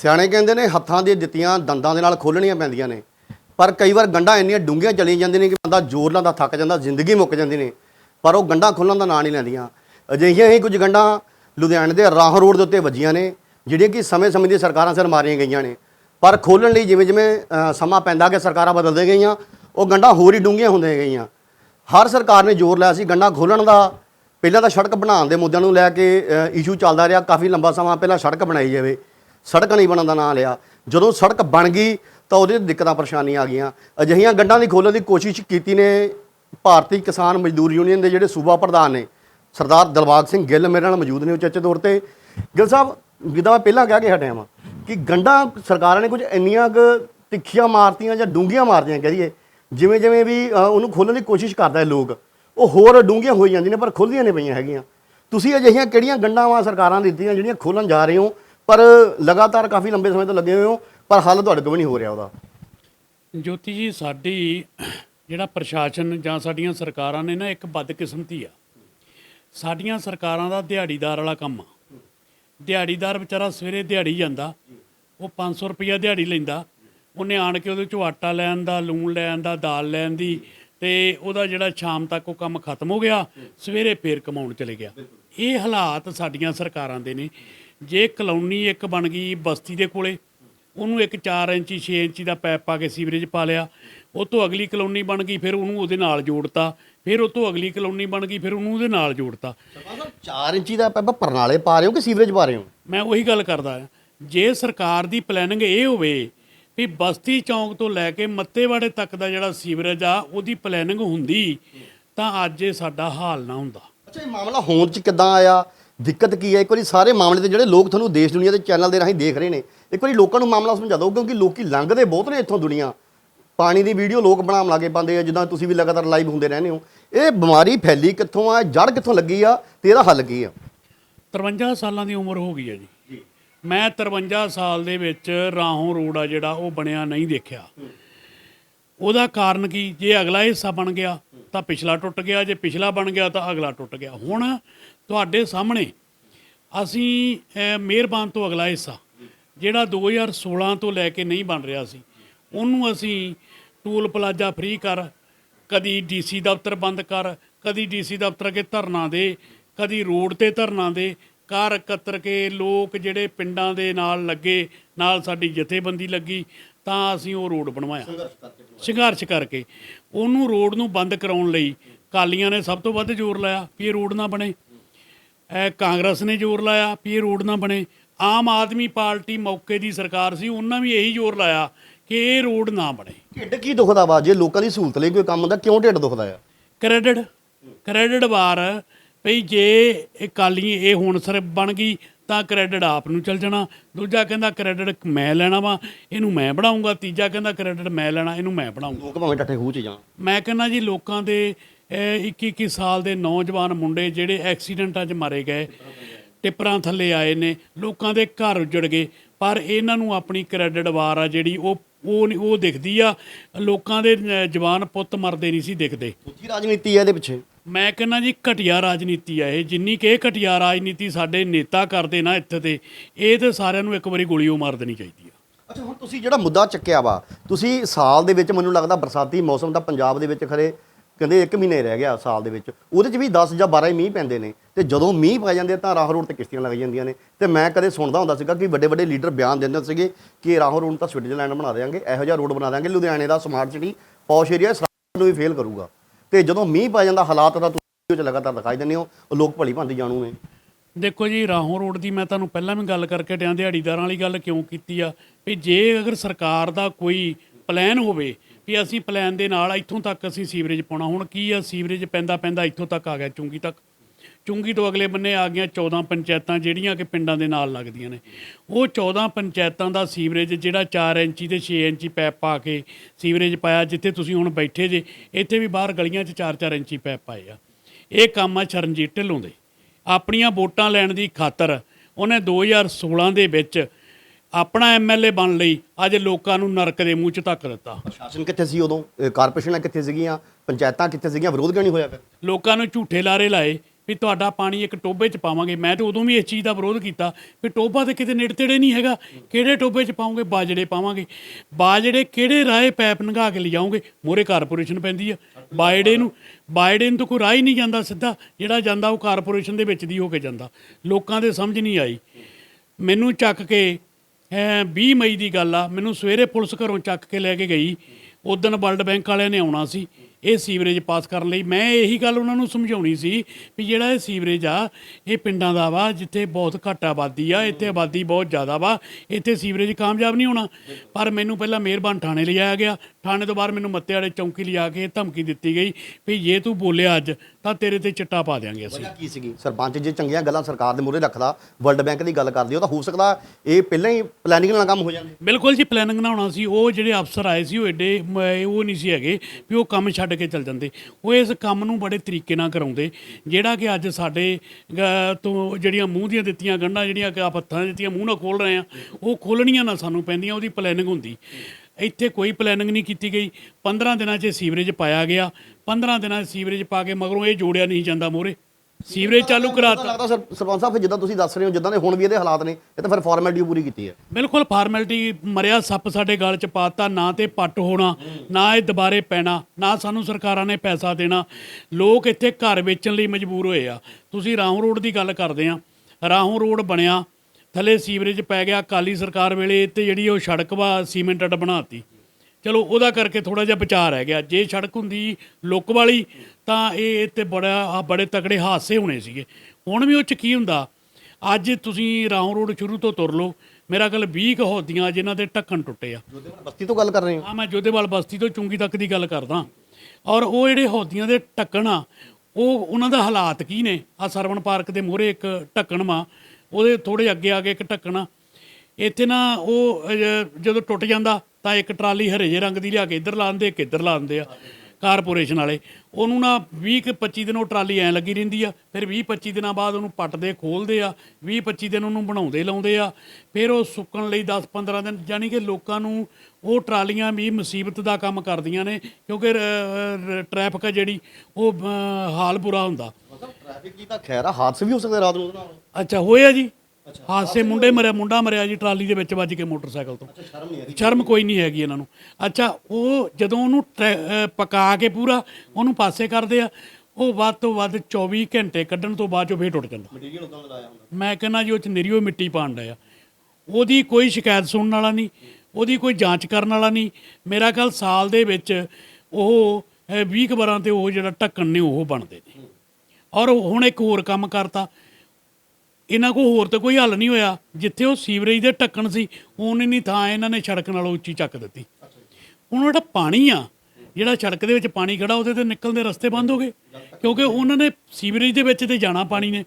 Speaker 1: ਸਿਆਣੇ ਕਹਿੰਦੇ ਨੇ ਹੱਥਾਂ ਦੀਆਂ ਜੁੱਤੀਆਂ ਦੰਦਾਂ ਦੇ ਨਾਲ ਖੋਲਣੀਆਂ ਪੈਂਦੀਆਂ ਨੇ। ਪਰ ਕਈ ਵਾਰ ਗੰਢਾਂ ਇੰਨੀਆਂ ਡੂੰਘੀਆਂ ਚਲੀਆਂ ਜਾਂਦੀਆਂ ਨੇ ਕਿ ਬੰਦਾ ਜ਼ੋਰ ਲਾਉਂਦਾ ਥੱਕ ਜਾਂਦਾ, ਜ਼ਿੰਦਗੀ ਮੁੱਕ ਜਾਂਦੀ ਨੇ। ਪਰ ਉਹ ਗੰਢਾਂ ਖੋਲਣ ਦਾ ਨਾਂ ਨਹੀਂ ਲੈਂਦੀਆਂ। ਅਜਿਹੀਆਂ ਹੀ ਕੁਝ ਗੰਢਾਂ ਲੁਧਿਆਣੇ ਦੇ ਰਾਹ ਰੋਡ ਦੇ ਉੱਤੇ ਵੱਜੀਆਂ ਨੇ, ਜਿਹੜੀਆਂ ਕਿ ਸਮੇਂ-ਸਮੇਂ ਦੀ ਸਰਕਾਰਾਂ ਸਿਰ ਮਾਰੀਆਂ ਗਈਆਂ ਨੇ। ਪਰ ਖੋਲਣ ਲਈ ਜਿਵੇਂ ਜਿਵੇਂ ਸਮਾਂ ਪੈਂਦਾ ਕਿ ਸਰਕਾਰਾਂ ਬਦਲਦੇ ਗਈਆਂ, ਉਹ ਗੰਢਾਂ ਹੋਰ ਹੀ ਡੂੰਘੀਆਂ ਹੁੰਦੀਆਂ ਗਈਆਂ। ਹਰ ਸਰਕਾਰ ਨੇ ਜ਼ੋਰ ਲਾਇਆ ਸੀ ਗੰਢਾਂ ਖੋਲਣ ਦਾ। ਪਹਿਲਾਂ ਤਾਂ ਸੜਕ ਬਣਾਉਣ ਦੇ ਮੁੱਦਿਆਂ ਨੂੰ ਲੈ ਕੇ ਇਸ਼ੂ ਚੱਲਦਾ ਰਿਹਾ। ਕਾਫੀ ਲੰਬਾ ਸਮਾਂ ਪਹਿਲਾਂ ਸੜਕ ਬਣਾਈ ਜਾਵੇ। ਸੜਕ ਨਹੀਂ ਬਣਨ ਦਾ ਨਾਂ ਲਿਆ। ਜਦੋਂ ਸੜਕ ਬਣ ਗਈ ਤਾਂ ਉਹਦੇ 'ਚ ਦਿੱਕਤਾਂ ਪਰੇਸ਼ਾਨੀਆਂ ਆ ਗਈਆਂ। ਅਜਿਹੀਆਂ ਗੰਢਾਂ ਦੀ ਖੋਲ੍ਹਣ ਦੀ ਕੋਸ਼ਿਸ਼ ਕੀਤੀ ਨੇ ਭਾਰਤੀ ਕਿਸਾਨ ਮਜ਼ਦੂਰ ਯੂਨੀਅਨ ਦੇ ਜਿਹੜੇ ਸੂਬਾ ਪ੍ਰਧਾਨ ਨੇ, ਸਰਦਾਰ ਦਲਬਾਗ ਸਿੰਘ ਗਿੱਲ ਮੇਰੇ ਨਾਲ ਮੌਜੂਦ ਨੇ ਉਚੇਚੇ ਤੌਰ ਤੇ। ਗਿੱਲ ਸਾਹਿਬ, ਜਿੱਦਾਂ ਮੈਂ ਪਹਿਲਾਂ ਕਹਿ ਕੇ ਹਟਿਆ ਵਾਂ ਕਿ ਗੰਢਾਂ ਸਰਕਾਰਾਂ ਨੇ ਕੁਝ ਇੰਨੀਆਂ ਕੁ ਤਿੱਖੀਆਂ ਮਾਰਤੀਆਂ ਜਾਂ ਡੂੰਘੀਆਂ ਮਾਰਤੀਆਂ ਲਈਏ ਜਿਵੇਂ ਜਿਵੇਂ ਵੀ ਉਹਨੂੰ ਖੋਲ੍ਹਣ ਦੀ ਕੋਸ਼ਿਸ਼ ਕਰਦਾ ਹੈ ਲੋਕ। ਉਹ ਹੋਰ ਡੂੰਘੀਆਂ ਹੋਈ ਜਾਂਦੀਆਂ ਨੇ ਪਰ ਖੁੱਲ੍ਹਦੀਆਂ ਨਹੀਂ ਪਈਆਂ ਹੈਗੀਆਂ। ਤੁਸੀਂ ਅਜਿਹੀਆਂ ਕਿਹੜੀਆਂ ਗੰਢਾਂ ਵਾ ਸਰਕਾਰਾਂ ਦਿੱਤੀਆਂ ਜਿਹੜੀਆਂ ਖੋਲ੍ਹਣ ਜਾ ਰਹੇ ਹੋ? ਪਰ ਲਗਾਤਾਰ ਕਾਫੀ ਲੰਬੇ ਸਮੇਂ ਤੋਂ ਲੱਗੇ ਹੋਏ ਹੋ, ਪਰ ਹੱਲ ਤੁਹਾਡੇ ਤੋਂ ਵੀ ਨਹੀਂ ਹੋ ਰਿਹਾ ਉਹਦਾ।
Speaker 2: ਜੋਤੀ ਜੀ, ਸਾਡੀ ਜਿਹੜਾ ਪ੍ਰਸ਼ਾਸਨ ਜਾਂ ਸਾਡੀਆਂ ਸਰਕਾਰਾਂ ਨੇ ਨਾ, ਇੱਕ ਬਦਕਿਸਮਤੀ ਆ। ਸਾਡੀਆਂ ਸਰਕਾਰਾਂ ਦਾ ਦਿਹਾੜੀਦਾਰ ਵਾਲਾ ਕੰਮ ਆ। ਦਿਹਾੜੀਦਾਰ ਵਿਚਾਰਾ ਸਵੇਰੇ ਦਿਹਾੜੀ ਜਾਂਦਾ, ਉਹ 500 ਰੁਪਈਆ ਦਿਹਾੜੀ ਲੈਂਦਾ, ਉਹਨੇ ਆਣ ਕੇ ਉਹਦੇ ਚੋਂ ਆਟਾ ਲੈਣ ਦਾ, ਲੂਣ ਲੈਣ ਦਾ, ਦਾਲ ਲੈਣ ਦੀ, ਤੇ ਉਹਦਾ ਜਿਹੜਾ ਸ਼ਾਮ ਤੱਕ ਉਹ ਕੰਮ ਖਤਮ ਹੋ ਗਿਆ, ਸਵੇਰੇ ਫੇਰ ਕਮਾਉਣ ਚਲੇ ਗਿਆ। ਇਹ ਹਾਲਾਤ ਸਾਡੀਆਂ ਸਰਕਾਰਾਂ ਦੇ ਨੇ। ਜੇ ਕਲੋਨੀ ਇੱਕ ਬਣ ਗਈ ਬਸਤੀ ਦੇ ਕੋਲੇ ਉਹਨੂੰ ਇੱਕ 4 ਇੰਚੀ 6 ਇੰਚੀ ਦਾ ਪੈਪ ਪਾ ਕੇ ਸੀਵਰੇਜ ਪਾ ਲਿਆ ਉਹ ਤੋਂ ਅਗਲੀ ਕਲੋਨੀ ਬਣ ਗਈ ਫਿਰ ਉਹਨੂੰ ਉਹਦੇ ਨਾਲ ਜੋੜਤਾ ਫਿਰ ਉਹ ਤੋਂ ਅਗਲੀ ਕਲੋਨੀ ਬਣ ਗਈ ਫਿਰ ਉਹਨੂੰ ਉਹਦੇ ਨਾਲ ਜੋੜਤਾ।
Speaker 1: 4 ਇੰਚੀ ਦਾ ਪੈਪ ਪਰਨਾਲੇ ਪਾ ਰਹੇ ਹੋ ਕਿ ਸੀਵਰੇਜ ਪਾ ਰਹੇ ਹੋ?
Speaker 2: ਮੈਂ ਉਹੀ ਗੱਲ ਕਰਦਾ ਜੇ ਸਰਕਾਰ ਦੀ ਪਲੈਨਿੰਗ ਇਹ ਹੋਵੇ ਵੀ ਬਸਤੀ ਚੌਂਕ ਤੋਂ ਲੈ ਕੇ ਮੱਤੇਵਾੜੇ ਤੱਕ ਦਾ ਜਿਹੜਾ ਸੀਵਰੇਜ ਆ ਉਹਦੀ ਪਲੈਨਿੰਗ ਹੁੰਦੀ ਤਾਂ ਅੱਜ ਇਹ ਸਾਡਾ ਹਾਲ ਨਾ ਹੁੰਦਾ।
Speaker 1: ਅੱਛਾ ਇਹ ਮਾਮਲਾ ਹੋਂਦ ਚ ਕਿੱਦਾਂ ਆਇਆ? ਦਿੱਕਤ ਕੀ ਹੈ? ਇੱਕ ਵਾਰੀ ਸਾਰੇ ਮਾਮਲੇ ਤੇ ਜਿਹੜੇ ਲੋਕ ਤੁਹਾਨੂੰ ਦੇਸ਼ ਦੁਨੀਆ ਦੇ ਚੈਨਲ ਦੇ ਰਾਹੀਂ ਦੇਖ ਰਹੇ ਨੇ, ਇੱਕ ਵਾਰੀ ਲੋਕਾਂ ਨੂੰ ਮਾਮਲਾ ਸਮਝਾ ਦਿਓ, ਕਿਉਂਕਿ ਲੋਕੀ ਲੰਘਦੇ ਬਹੁਤ ਨੇ ਇੱਥੋਂ ਦੁਨੀਆ। ਪਾਣੀ ਦੀ ਵੀਡੀਓ ਲੋਕ ਬਣਾਉਣ ਲੱਗੇ ਪਾਉਂਦੇ ਆ, ਜਿੱਦਾਂ ਤੁਸੀਂ ਵੀ ਲਗਾਤਾਰ ਲਾਈਵ ਹੁੰਦੇ ਰਹਿੰਦੇ ਹੋ। ਇਹ ਬਿਮਾਰੀ ਫੈਲੀ ਕਿੱਥੋਂ ਆ, ਜੜ ਕਿੱਥੋਂ ਲੱਗੀ ਆ ਤੇ ਇਹਦਾ ਹੱਲ ਕੀ ਆ?
Speaker 2: 53 ਸਾਲਾਂ ਦੀ ਉਮਰ ਹੋ ਗਈ ਹੈ ਜੀ। ਮੈਂ 53 ਸਾਲ ਦੇ ਵਿੱਚ ਰਾਹੋਂ ਰੋਡ ਆ ਜਿਹੜਾ, ਉਹ ਬਣਿਆ ਨਹੀਂ ਦੇਖਿਆ। ਉਹਦਾ ਕਾਰਨ ਕੀ? ਜੇ ਅਗਲਾ ਹਿੱਸਾ ਬਣ ਗਿਆ ਤਾਂ ਪਿਛਲਾ ਟੁੱਟ ਗਿਆ, ਜੇ ਪਿਛਲਾ ਬਣ ਗਿਆ ਤਾਂ ਅਗਲਾ ਟੁੱਟ ਗਿਆ। ਹੁਣ ਤੁਹਾਡੇ ਸਾਹਮਣੇ ਅਸੀਂ ਮਿਹਰਬਾਨ ਤੋਂ ਅਗਲਾ ਹਿੱਸਾ ਜਿਹੜਾ 2016 ਤੋਂ ਲੈ ਕੇ ਨਹੀਂ ਬਣ ਰਿਹਾ ਸੀ ਉਹਨੂੰ ਅਸੀਂ ਟੂਲ ਪਲਾਜ਼ਾ ਫ੍ਰੀ ਕਰ ਕਦੀ ਡੀਸੀ ਦਫ਼ਤਰ ਬੰਦ ਕਰ ਕਦੀ ਡੀਸੀ ਦਫ਼ਤਰ ਅੱਗੇ ਧਰਨਾ ਦੇ ਕਦੀ ਰੋਡ ਤੇ ਧਰਨਾ ਦੇ ਕਾਰ ਇਕੱਤਰ ਕੇ ਲੋਕ ਜਿਹੜੇ ਪਿੰਡਾਂ ਦੇ ਨਾਲ ਲੱਗੇ ਨਾਲ ਸਾਡੀ ਜਥੇਬੰਦੀ ਲੱਗੀ ਤਾਂ ਅਸੀਂ ਉਹ ਰੋਡ ਬਣਵਾਇਆ। ਸੰਘਰਸ਼ ਕਰਕੇ। ਉਹਨੂੰ ਰੋਡ ਨੂੰ ਬੰਦ ਕਰਾਉਣ ਲਈ ਕਾਲੀਆਂ ਨੇ ਸਭ ਤੋਂ ਵੱਧ ਜ਼ੋਰ ਲਾਇਆ ਵੀ ਇਹ ਰੋਡ ਨਾ ਬਣੇ। ਕਾਂਗਰਸ ਨੇ ਜ਼ੋਰ ਲਾਇਆ ਵੀ ਇਹ ਰੋਡ ਨਾ ਬਣੇ। ਆਮ ਆਦਮੀ ਪਾਰਟੀ ਮੌਕੇ ਦੀ ਸਰਕਾਰ ਸੀ ਉਹਨਾਂ ਵੀ ਇਹੀ ਜ਼ੋਰ ਲਾਇਆ ਕਿ ਇਹ ਰੋਡ ਨਾ ਬਣੇ।
Speaker 1: ਢਿੱਡ ਕੀ ਦੁਖਦਾ ਵਾ? ਜੇ ਲੋਕਾਂ ਦੀ ਸਹੂਲਤ ਲਈ ਕੋਈ ਕੰਮ ਹੁੰਦਾ ਕਿਉਂ ਢਿੱਡ ਦੁਖਦਾ ਆ?
Speaker 2: ਕ੍ਰੈਡਿਟ ਕ੍ਰੈਡਿਟ ਵਾਰ ਭਈ ਜੇ ਇਹ ਕਾਲੀ ਇਹ ਹੁਣ ਸਰ ਬਣ ਗਈ ਤਾਂ ਕ੍ਰੈਡਿਟ ਆਪ ਨੂੰ ਚਲ ਜਾਣਾ। ਦੂਜਾ ਕਹਿੰਦਾ ਕ੍ਰੈਡਿਟ ਮੈਂ ਲੈਣਾ ਵਾ ਇਹਨੂੰ ਮੈਂ ਬਣਾਉਂਗਾ। ਤੀਜਾ ਕਹਿੰਦਾ ਕ੍ਰੈਡਿਟ ਮੈਂ ਲੈਣਾ ਇਹਨੂੰ ਮੈਂ ਬਣਾਉਂਗਾ।
Speaker 1: ਲੋਕ ਭਾਵੇਂ ਟੱਠੇ ਖੂਹ ਚ ਜਾਣ।
Speaker 2: ਮੈਂ ਕਹਿੰਦਾ ਜੀ ਲੋਕਾਂ ਦੇ 21 21 ਸਾਲ ਦੇ ਨੌਜਵਾਨ ਮੁੰਡੇ ਜਿਹੜੇ ਐਕਸੀਡੈਂਟਾਂ 'ਚ ਮਾਰੇ ਗਏ ਟਿੱਪਰਾਂ ਥੱਲੇ ਆਏ ਨੇ ਲੋਕਾਂ ਦੇ ਘਰ ਉੱਜੜ ਗਏ ਪਰ ਇਹਨਾਂ ਨੂੰ ਆਪਣੀ ਕ੍ਰੈਡਿਟ ਵਾਰ ਆ ਜਿਹੜੀ ਉਹ ਉਹ ਨਹੀਂ- ਉਹ ਦਿਖਦੀ ਆ ਲੋਕਾਂ ਦੇ ਜਵਾਨ ਪੁੱਤ ਮਰਦੇ ਨਹੀਂ ਸੀ ਦਿਖਦੇ।
Speaker 1: ਦੂਜੀ ਰਾਜਨੀਤੀ ਹੈ ਇਹਦੇ ਪਿੱਛੇ।
Speaker 2: ਮੈਂ ਕਹਿੰਦਾ ਜੀ ਘਟੀਆ ਰਾਜਨੀਤੀ ਆ ਇਹ ਜਿੰਨੀ ਕਿ ਇਹ ਘਟੀਆ ਰਾਜਨੀਤੀ ਸਾਡੇ ਨੇਤਾ ਕਰਦੇ ਨਾ ਇੱਥੇ ਤੇ ਇਹ ਤੇ ਸਾਰਿਆਂ ਨੂੰ ਇੱਕ ਵਾਰੀ ਗੋਲੀਓ ਮਾਰ ਦੇਣੀ ਚਾਹੀਦੀ ਆ।
Speaker 1: ਅੱਛਾ ਹੁਣ ਤੁਸੀਂ ਜਿਹੜਾ ਮੁੱਦਾ ਚੱਕਿਆ ਵਾ ਤੁਸੀਂ ਸਾਲ ਦੇ ਵਿੱਚ ਮੈਨੂੰ ਲੱਗਦਾ ਬਰਸਾਤੀ ਮੌਸਮ ਤਾਂ ਪੰਜਾਬ ਦੇ ਵਿੱਚ ਖਰੇ ਕਹਿੰਦੇ 1 ਮਹੀਨੇ ਰਹਿ ਗਿਆ ਸਾਲ ਦੇ ਵਿੱਚ। ਉਹਦੇ 'ਚ ਵੀ 10 ਜਾਂ 12 ਹੀ ਮੀਂਹ ਪੈਂਦੇ ਨੇ। ਤੇ ਜਦੋਂ ਮੀਂਹ ਪੈ ਜਾਂਦੇ ਤਾਂ ਰਾਹੋਂ ਰੋਡ ਤੇ ਕਿਸ਼ਤੀਆਂ ਲੱਗ ਜਾਂਦੀਆਂ ਨੇ। ਤੇ ਮੈਂ ਕਦੇ ਸੁਣਦਾ ਹੁੰਦਾ ਸੀਗਾ ਕਿ ਵੱਡੇ ਵੱਡੇ ਲੀਡਰ ਬਿਆਨ ਦਿੰਦੇ ਸੀਗੇ ਕਿ ਰਾਹੋਂ ਰੋਡ ਤਾਂ ਸਵਿਟਜ਼ਰਲੈਂਡ ਬਣਾ ਦੇਵਾਂਗੇ ਇਹੋ ਜਿਹਾ ਰੋਡ ਬਣਾ ਦੇਵਾਂਗੇ ਲੁਧਿਆਣੇ ਦਾ ਸਮਾਰਟ ਸਿਟੀ, ਪੌਸ਼ ਏਰੀਆ ਨੂੰ ਵੀ ਫੇਲ ਕਰੂਗਾ। ਤੇ ਜਦੋਂ ਮੀਂਹ ਪੈ ਜਾਂਦਾ ਹਾਲਾਤ ਤਾਂ ਤੁਸੀਂ ਉਹ ਲਗਾਤਾਰ ਦਿਖਾਈ ਦਿੰਦੇ ਹੋ ਉਹ ਲੋਕ ਭਲੀ ਭਾਂਤੀ ਜਾਣੂ ਨੇ।
Speaker 2: ਦੇਖੋ ਜੀ ਰਾਹੋਂ ਰੋਡ ਦੀ ਮੈਂ ਤੁਹਾਨੂੰ ਪਹਿਲਾਂ ਵੀ ਗੱਲ ਕਰਕੇ ਟਿਆਂ ਦਿਹਾੜੀਦਾਰਾਂ ਵਾਲੀ ਗੱਲ ਕਿਉਂ ਕੀਤੀ ਆ? ਵੀ ਜੇ ਅਗਰ ਸਰਕਾਰ ਦਾ ਕੋਈ ਪਲਾਨ ਹੋਵੇ ਕਿ ਅਸੀਂ ਪਲਾਨ ਦੇ ਨਾਲ ਇੱਥੋਂ ਤੱਕ ਅਸੀਂ ਸੀਵਰੇਜ ਪਾਉਣਾ। ਹੁਣ ਕੀ ਆ, ਸੀਵਰੇਜ ਪੈਂਦਾ ਪੈਂਦਾ ਇੱਥੋਂ ਤੱਕ ਆ ਗਿਆ, ਚੁੰਗੀ ਤੱਕ। ਚੁੰਗੀ ਤੋਂ ਅਗਲੇ ਬੰਨੇ ਆ ਗਈਆਂ 14 ਪੰਚਾਇਤਾਂ ਜਿਹੜੀਆਂ ਕਿ ਪਿੰਡਾਂ ਦੇ ਨਾਲ ਲੱਗਦੀਆਂ ਨੇ। ਉਹ 14 ਪੰਚਾਇਤਾਂ ਦਾ ਸੀਵਰੇਜ ਜਿਹੜਾ 4 ਇੰਚੀ ਤੇ 6 ਇੰਚੀ ਪੈਪ ਪਾ ਕੇ ਸੀਵਰੇਜ ਪਾਇਆ, ਜਿੱਥੇ ਤੁਸੀਂ ਹੁਣ ਬੈਠੇ ਜੇ, ਇੱਥੇ ਵੀ ਬਾਹਰ ਗਲੀਆਂ 'ਚ 4-4 ਇੰਚੀ ਪੈਪ ਪਾਏ ਆ। ਇਹ ਕੰਮ ਆ ਸ਼ਰਨਜੀਤ ਢਿੱਲੋਂ ਦੇ। ਆਪਣੀਆਂ ਵੋਟਾਂ ਲੈਣ ਦੀ ਖਾਤਰ ਉਹਨੇ 2016 ਦੇ ਵਿੱਚ ਆਪਣਾ ਐਮਐਲਏ ਬਣ ਲਈ ਅੱਜ ਲੋਕਾਂ ਨੂੰ ਨਰਕ ਦੇ ਮੂੰਹ 'ਚ ਧੱਕ ਦਿੱਤਾ।
Speaker 1: ਪ੍ਰਸ਼ਾਸਨ ਕਿੱਥੇ ਸੀ ਉਦੋਂ? ਇਹ ਕਾਰਪੋਰੇਸ਼ਨਾਂ ਕਿੱਥੇ ਸੀਗੀਆਂ? ਪੰਚਾਇਤਾਂ ਕਿੱਥੇ ਸੀਗੀਆਂ? ਵਿਰੋਧ ਕਿਉਂ ਨਹੀਂ ਹੋਇਆ ਫਿਰ?
Speaker 2: ਲੋਕਾਂ ਨੂੰ ਝੂਠੇ ਲਾਰੇ ਲਾਏ ਵੀ ਤੁਹਾਡਾ ਪਾਣੀ ਇੱਕ ਟੋਬੇ 'ਚ ਪਾਵਾਂਗੇ। ਮੈਂ ਤੇ ਉਦੋਂ ਵੀ ਇਸ ਚੀਜ਼ ਦਾ ਵਿਰੋਧ ਕੀਤਾ ਵੀ ਟੋਬਾ ਤੇ ਕਿਤੇ ਨੇੜੇ ਤੇੜੇ ਨਹੀਂ ਹੈਗਾ। ਕਿਹੜੇ ਟੋਬੇ 'ਚ ਪਾਉਂਗੇ ਬਾਜੜੇ ਪਾਵਾਂਗੇ। ਬਾਜੜੇ ਕਿਹੜੇ ਰਾਏ ਪੈਪ ਨੰਗਾ ਕੇ ਲਿਜਾਓਗੇ? ਮੋਰੇ ਕਾਰਪੋਰੇਸ਼ਨ ਪੈਂਦੀ ਆ। ਬਾਜੜੇ ਨੂੰ ਬਾਜੜੇ ਨੂੰ ਤਾਂ ਕੋਈ ਰਾਹ ਹੀ ਨਹੀਂ ਜਾਂਦਾ ਸਿੱਧਾ। ਜਿਹੜਾ ਜਾਂਦਾ ਉਹ ਕਾਰਪੋਰੇਸ਼ਨ ਦੇ ਵਿੱਚ ਦੀ ਹੋ ਕੇ ਜਾਂਦਾ। ਲੋਕਾਂ ਦੇ ਸਮਝ ਨਹੀਂ ਆਈ। ਮੈਨੂੰ ਚੱਕ ਕੇ 20 ਮਈ ਦੀ ਗੱਲ ਆ, ਮੈਨੂੰ ਸਵੇਰੇ ਪੁਲਿਸ ਘਰੋਂ ਚੱਕ ਕੇ ਲੈ ਕੇ ਗਈ। ਉਦੋਂ ਵਰਲਡ ਬੈਂਕ ਵਾਲਿਆਂ ਨੇ ਆਉਣਾ ਸੀ, ਇਹ ਸੀਵਰੇਜ ਪਾਸ ਕਰਨ ਲਈ। ਮੈਂ ਇਹੀ ਗੱਲ ਉਹਨਾਂ ਨੂੰ ਸਮਝਾਉਣੀ ਸੀ ਵੀ ਜਿਹੜਾ ਇਹ ਸੀਵਰੇਜ ਆ, ਇਹ ਪਿੰਡਾਂ ਦਾ ਵਾ, ਜਿੱਥੇ ਬਹੁਤ ਘੱਟ ਆਬਾਦੀ ਆ, ਇੱਥੇ ਆਬਾਦੀ ਬਹੁਤ ਜ਼ਿਆਦਾ ਵਾ, ਇੱਥੇ ਸੀਵਰੇਜ ਕਾਮਯਾਬ ਨਹੀਂ ਹੋਣਾ। ਪਰ ਮੈਨੂੰ ਪਹਿਲਾਂ ਮਿਹਰਬਾਨ ਥਾਣੇ ਲਿਆਇਆ ਗਿਆ। ਥਾਣੇ ਤੋਂ ਬਾਅਦ ਮੈਨੂੰ ਮੱਤੇ ਵਾਲੇ ਚੌਂਕੀ ਲਿਆ ਕੇ ਧਮਕੀ ਦਿੱਤੀ ਗਈ ਵੀ ਜੇ ਤੂੰ ਬੋਲਿਆ ਅੱਜ ਤਾਂ ਤੇਰੇ ਤੇ ਚਿੱਟਾ ਪਾ ਦਿਆਂਗੇ ਅਸੀਂ।
Speaker 1: ਕੀ ਸੀਗੀ? ਸਰਪੰਚ ਜੇ ਚੰਗੀਆਂ ਗੱਲਾਂ ਸਰਕਾਰ ਦੇ ਮੂਹਰੇ ਰੱਖਦਾ ਵਰਲਡ ਬੈਂਕ ਦੀ ਗੱਲ ਕਰਦੇ ਹੋ ਤਾਂ ਹੋ ਸਕਦਾ ਇਹ ਪਹਿਲਾਂ ਹੀ ਪਲੈਨਿੰਗ ਨਾਲ ਕੰਮ ਹੋ ਜਾਂਦੇ।
Speaker 2: ਬਿਲਕੁਲ ਜੀ ਪਲੈਨਿੰਗ ਨਾ ਹੋਣਾ ਸੀ। ਉਹ ਜਿਹੜੇ ਅਫਸਰ ਆਏ ਸੀ ਉਹ ਐਡੇ ਮ- ਉਹ ਨਹੀਂ ਸੀ ਹੈਗੇ ਵੀ ਉਹ ਕੰਮ ਛੱਡ ਕੇ ਚੱਲ ਜਾਂਦੇ। ਉਹ ਇਸ ਕੰਮ ਨੂੰ ਬੜੇ ਤਰੀਕੇ ਨਾਲ ਕਰਾਉਂਦੇ ਜਿਹੜਾ ਕਿ ਅੱਜ ਸਾਡੇ ਤੋਂ ਜਿਹੜੀਆਂ ਮੂੰਹ ਦੀਆਂ ਦਿੱਤੀਆਂ ਗੰਢਾਂ ਜਿਹੜੀਆਂ ਕਿ ਆਪ ਹੱਥਾਂ ਦਿੱਤੀਆਂ ਮੂੰਹ ਨਾਲ ਖੋਲ ਰਹੇ ਆ ਉਹ ਖੋਲਣੀਆਂ ਨਾ ਸਾਨੂੰ ਪੈਂਦੀਆਂ ਉਹਦੀ ਪਲੈਨਿੰਗ ਹੁੰਦੀ। ਇੱਥੇ ਕੋਈ ਪਲੈਨਿੰਗ ਨਹੀਂ ਕੀਤੀ ਗਈ। 15 ਦਿਨਾਂ 'ਚ ਸੀਵਰੇਜ ਪਾਇਆ ਗਿਆ। 15 ਦਿਨਾਂ 'ਚ ਸੀਵਰੇਜ ਪਾ ਕੇ ਮਗਰੋਂ ਇਹ ਜੋੜਿਆ ਨਹੀਂ ਜਾਂਦਾ ਮੋਰੇ। ਸੀਵਰੇਜ ਚਾਲੂ ਕਰਾਤਾ।
Speaker 1: ਲੱਗਦਾ ਸਰ ਸਰਪੰਚ ਸਾਹਿਬ ਫਿਰ ਜਿੱਦਾਂ ਤੁਸੀਂ ਦੱਸ ਰਹੇ ਹੋ ਜਿੱਦਾਂ ਦੇ ਹੁਣ ਵੀ ਇਹਦੇ ਹਾਲਾਤ ਨੇ ਇਹ ਤਾਂ ਫਿਰ ਫਾਰਮੈਲਿਟੀ ਪੂਰੀ ਕੀਤੀ ਹੈ।
Speaker 2: ਬਿਲਕੁਲ ਫਾਰਮੈਲਿਟੀ ਮਰਿਆ ਸੱਪ ਸਾਡੇ ਗਲ ਚ ਪਾਤਾ ਨਾ ਤੇ ਪੱਟ ਹੋਣਾ ਨਾ ਇਹ ਦੁਬਾਰੇ ਪੈਣਾ ਨਾ ਸਾਨੂੰ ਸਰਕਾਰਾਂ ਨੇ ਪੈਸਾ ਦੇਣਾ। ਲੋਕ ਇੱਥੇ ਘਰ ਵੇਚਣ ਲਈ ਮਜਬੂਰ ਹੋਏ ਆ। ਤੁਸੀਂ ਰਾਹੋਂ ਰੋਡ ਦੀ ਗੱਲ ਕਰਦੇ ਆ। ਰਾਹੋਂ ਰੋਡ ਬਣਿਆ ਥੱਲੇ ਸੀਵਰੇਜ ਪੈ ਗਿਆ ਕਾਲੀ ਸਰਕਾਰ ਵੇਲੇ ਤੇ ਜਿਹੜੀ ਉਹ ਸੜਕ ਵਾ ਸੀਮੈਂਟਡ ਬਣਾਤੀ। ਚਲੋ ਉਹਦਾ ਕਰਕੇ ਥੋੜਾ ਜਿਹਾ ਬਚਾਅ ਰਹਿ ਗਿਆ। ਜੇ ਸੜਕ ਹੁੰਦੀ ਲੁੱਕ ਵਾਲੀ ਤਾਂ ਇਹ ਤੇ ਬੜਾ ਆਹ ਬੜੇ ਤਕੜੇ ਹਾਦਸੇ ਹੋਣੇ ਸੀਗੇ। ਹੁਣ ਵੀ ਉਹ ਚ ਕੀ ਹੁੰਦਾ? ਅੱਜ ਤੁਸੀਂ ਰਾਹੋਂ ਰੋਡ ਸ਼ੁਰੂ ਤੋਂ ਤੁਰ ਲਓ। ਮੇਰਾ ਗੱਲ 20 ਕੁ ਹੋਦੀਆਂ ਜਿਨ੍ਹਾਂ ਦੇ ਢੱਕਣ ਟੁੱਟੇ ਆ।
Speaker 1: ਬਸਤੀ ਤੋਂ ਗੱਲ ਕਰ ਰਹੇ ਹੋ?
Speaker 2: ਆ ਮੈਂ ਜੋਧੇਵਾਲ ਬਸਤੀ ਤੋਂ ਚੁੰਗੀ ਤੱਕ ਦੀ ਗੱਲ ਕਰਦਾ। ਔਰ ਉਹ ਜਿਹੜੇ ਹੌਦੀਆਂ ਦੇ ਢੱਕਣ ਆ ਉਹ ਉਹਨਾਂ ਦਾ ਹਾਲਾਤ ਕੀ ਨੇ? ਆ ਸਰਵਣ ਪਾਰਕ ਦੇ ਮੂਹਰੇ ਇੱਕ ਢੱਕਣ ਵਾ। ਉਹਦੇ ਥੋੜੇ ਅੱਗੇ ਆ ਕੇ ਇੱਕ ਢੱਕਣਾ। ਇੱਥੇ ਨਾ ਉਹ ਜਦੋਂ ਟੁੱਟ ਜਾਂਦਾ ਤਾਂ ਇੱਕ ਟਰਾਲੀ ਹਰੇਜੇ ਰੰਗ ਦੀ ਲਿਆ ਕੇ ਇੱਧਰ ਲਾਉਂਦੇ ਇੱਕ ਇੱਧਰ ਲਾਉਂਦੇ ਆ। ਕਾਰਪੋਰੇਸ਼ਨ ਵਾਲੇ ਉਹਨੂੰ ਨਾ 20 ਕੁ 25 ਦਿਨ ਉਹ ਟਰਾਲੀ ਐ ਲੱਗੀ ਰਹਿੰਦੀ ਆ ਫਿਰ 20 25 ਦਿਨਾਂ ਬਾਅਦ ਉਹਨੂੰ ਪੱਟਦੇ ਖੋਲਦੇ ਆ 20 25 ਦਿਨ ਉਹਨੂੰ ਬਣਾਉਂਦੇ ਲਾਉਂਦੇ ਆ ਫਿਰ ਉਹ ਸੁੱਕਣ ਲਈ 10 15 ਦਿਨ ਯਾਨੀ ਕਿ ਲੋਕਾਂ ਨੂੰ ਉਹ ਟਰਾਲੀਆਂ ਵੀ ਮੁਸੀਬਤ ਦਾ ਕੰਮ ਕਰਦੀਆਂ ਨੇ ਕਿਉਂਕਿ ਟ੍ਰੈਫਿਕ ਆ ਜਿਹੜੀ ਉਹ ਹਾਲ ਬੁਰਾ ਹੁੰਦਾ।
Speaker 1: ਮਤਲਬ ਟ੍ਰੈਫਿਕ ਦੀ ਤਾਂ ਖੈਰ ਆ ਹਾਦਸੇ ਵੀ ਹੋ ਸਕਦੇ ਰਾਤ ਨੂੰ
Speaker 2: ਅੱਛਾ ਹੋਇਆ ਜੀ। ਹਾਦਸੇ ਮੁੰਡੇ ਮਰਿਆ ਮੁੰਡਾ ਮਰਿਆ ਜੀ ਟਰਾਲੀ ਦੇ ਵਿੱਚ ਵੱਜ ਕੇ ਮੋਟਰਸਾਈਕਲ ਤੋਂ।
Speaker 1: ਸ਼ਰਮ
Speaker 2: ਕੋਈ ਨਹੀਂ ਹੈਗੀ ਇਹਨਾਂ ਨੂੰ। ਅੱਛਾ ਉਹ ਜਦੋਂ ਉਹਨੂੰ ਪਕਾ ਕੇ ਪੂਰਾ ਉਹਨੂੰ ਪਾਸੇ ਕਰਦੇ ਆ ਉਹ ਵੱਧ ਤੋਂ ਵੱਧ 24 ਘੰਟੇ ਕੱਢਣ ਤੋਂ ਬਾਅਦ 'ਚੋਂ ਫੇਰ ਟੁੱਟ ਜਾਂਦਾ।
Speaker 1: ਮਟੀਰੀਅਲ ਉਦਾਂ ਦਾ ਲਾਇਆ ਹੁੰਦਾ।
Speaker 2: ਮੈਂ ਕਹਿੰਦਾ ਜੀ ਉਹ ਚ ਨਿਰੀਓ ਮਿੱਟੀ ਪਾਣ ਡਿਆ। ਉਹਦੀ ਕੋਈ ਸ਼ਿਕਾਇਤ ਸੁਣਨ ਵਾਲਾ ਨਹੀਂ ਉਹਦੀ ਕੋਈ ਜਾਂਚ ਕਰਨ ਵਾਲਾ ਨਹੀਂ। ਮੇਰਾ ਕੱਲ ਸਾਲ ਦੇ ਵਿੱਚ ਉਹ 20 ਕੁ ਵਾਰਾਂ ਤੇ ਉਹ ਜਿਹੜਾ ਢੱਕਣ ਨੇ ਉਹ ਬਣਦੇ ਨੇ। ਔਰ ਹੁਣ ਇੱਕ ਹੋਰ ਕੰਮ ਕਰਤਾ। ਇਹਨਾਂ ਕੋਲ ਹੋਰ ਤਾਂ ਕੋਈ ਹੱਲ ਨਹੀਂ ਹੋਇਆ। ਜਿੱਥੇ ਉਹ ਸੀਵਰੇਜ ਦੇ ਢੱਕਣ ਸੀ ਉਹਨੇ ਨਹੀਂ ਥਾਂ ਇਹਨਾਂ ਨੇ ਸੜਕ ਨਾਲੋਂ ਉੱਚੀ ਚੱਕ ਦਿੱਤੀ। ਹੁਣ ਜਿਹੜਾ ਪਾਣੀ ਆ, ਜਿਹੜਾ ਸੜਕ ਦੇ ਵਿੱਚ ਪਾਣੀ ਖੜਾ, ਉਹਦੇ ਤੇ ਨਿਕਲਦੇ ਰਸਤੇ ਬੰਦ ਹੋ ਗਏ। ਕਿਉਂਕਿ ਉਹਨਾਂ ਨੇ ਸੀਵਰੇਜ ਦੇ ਵਿੱਚ ਤੇ ਜਾਣਾ ਪਾਣੀ ਨੇ।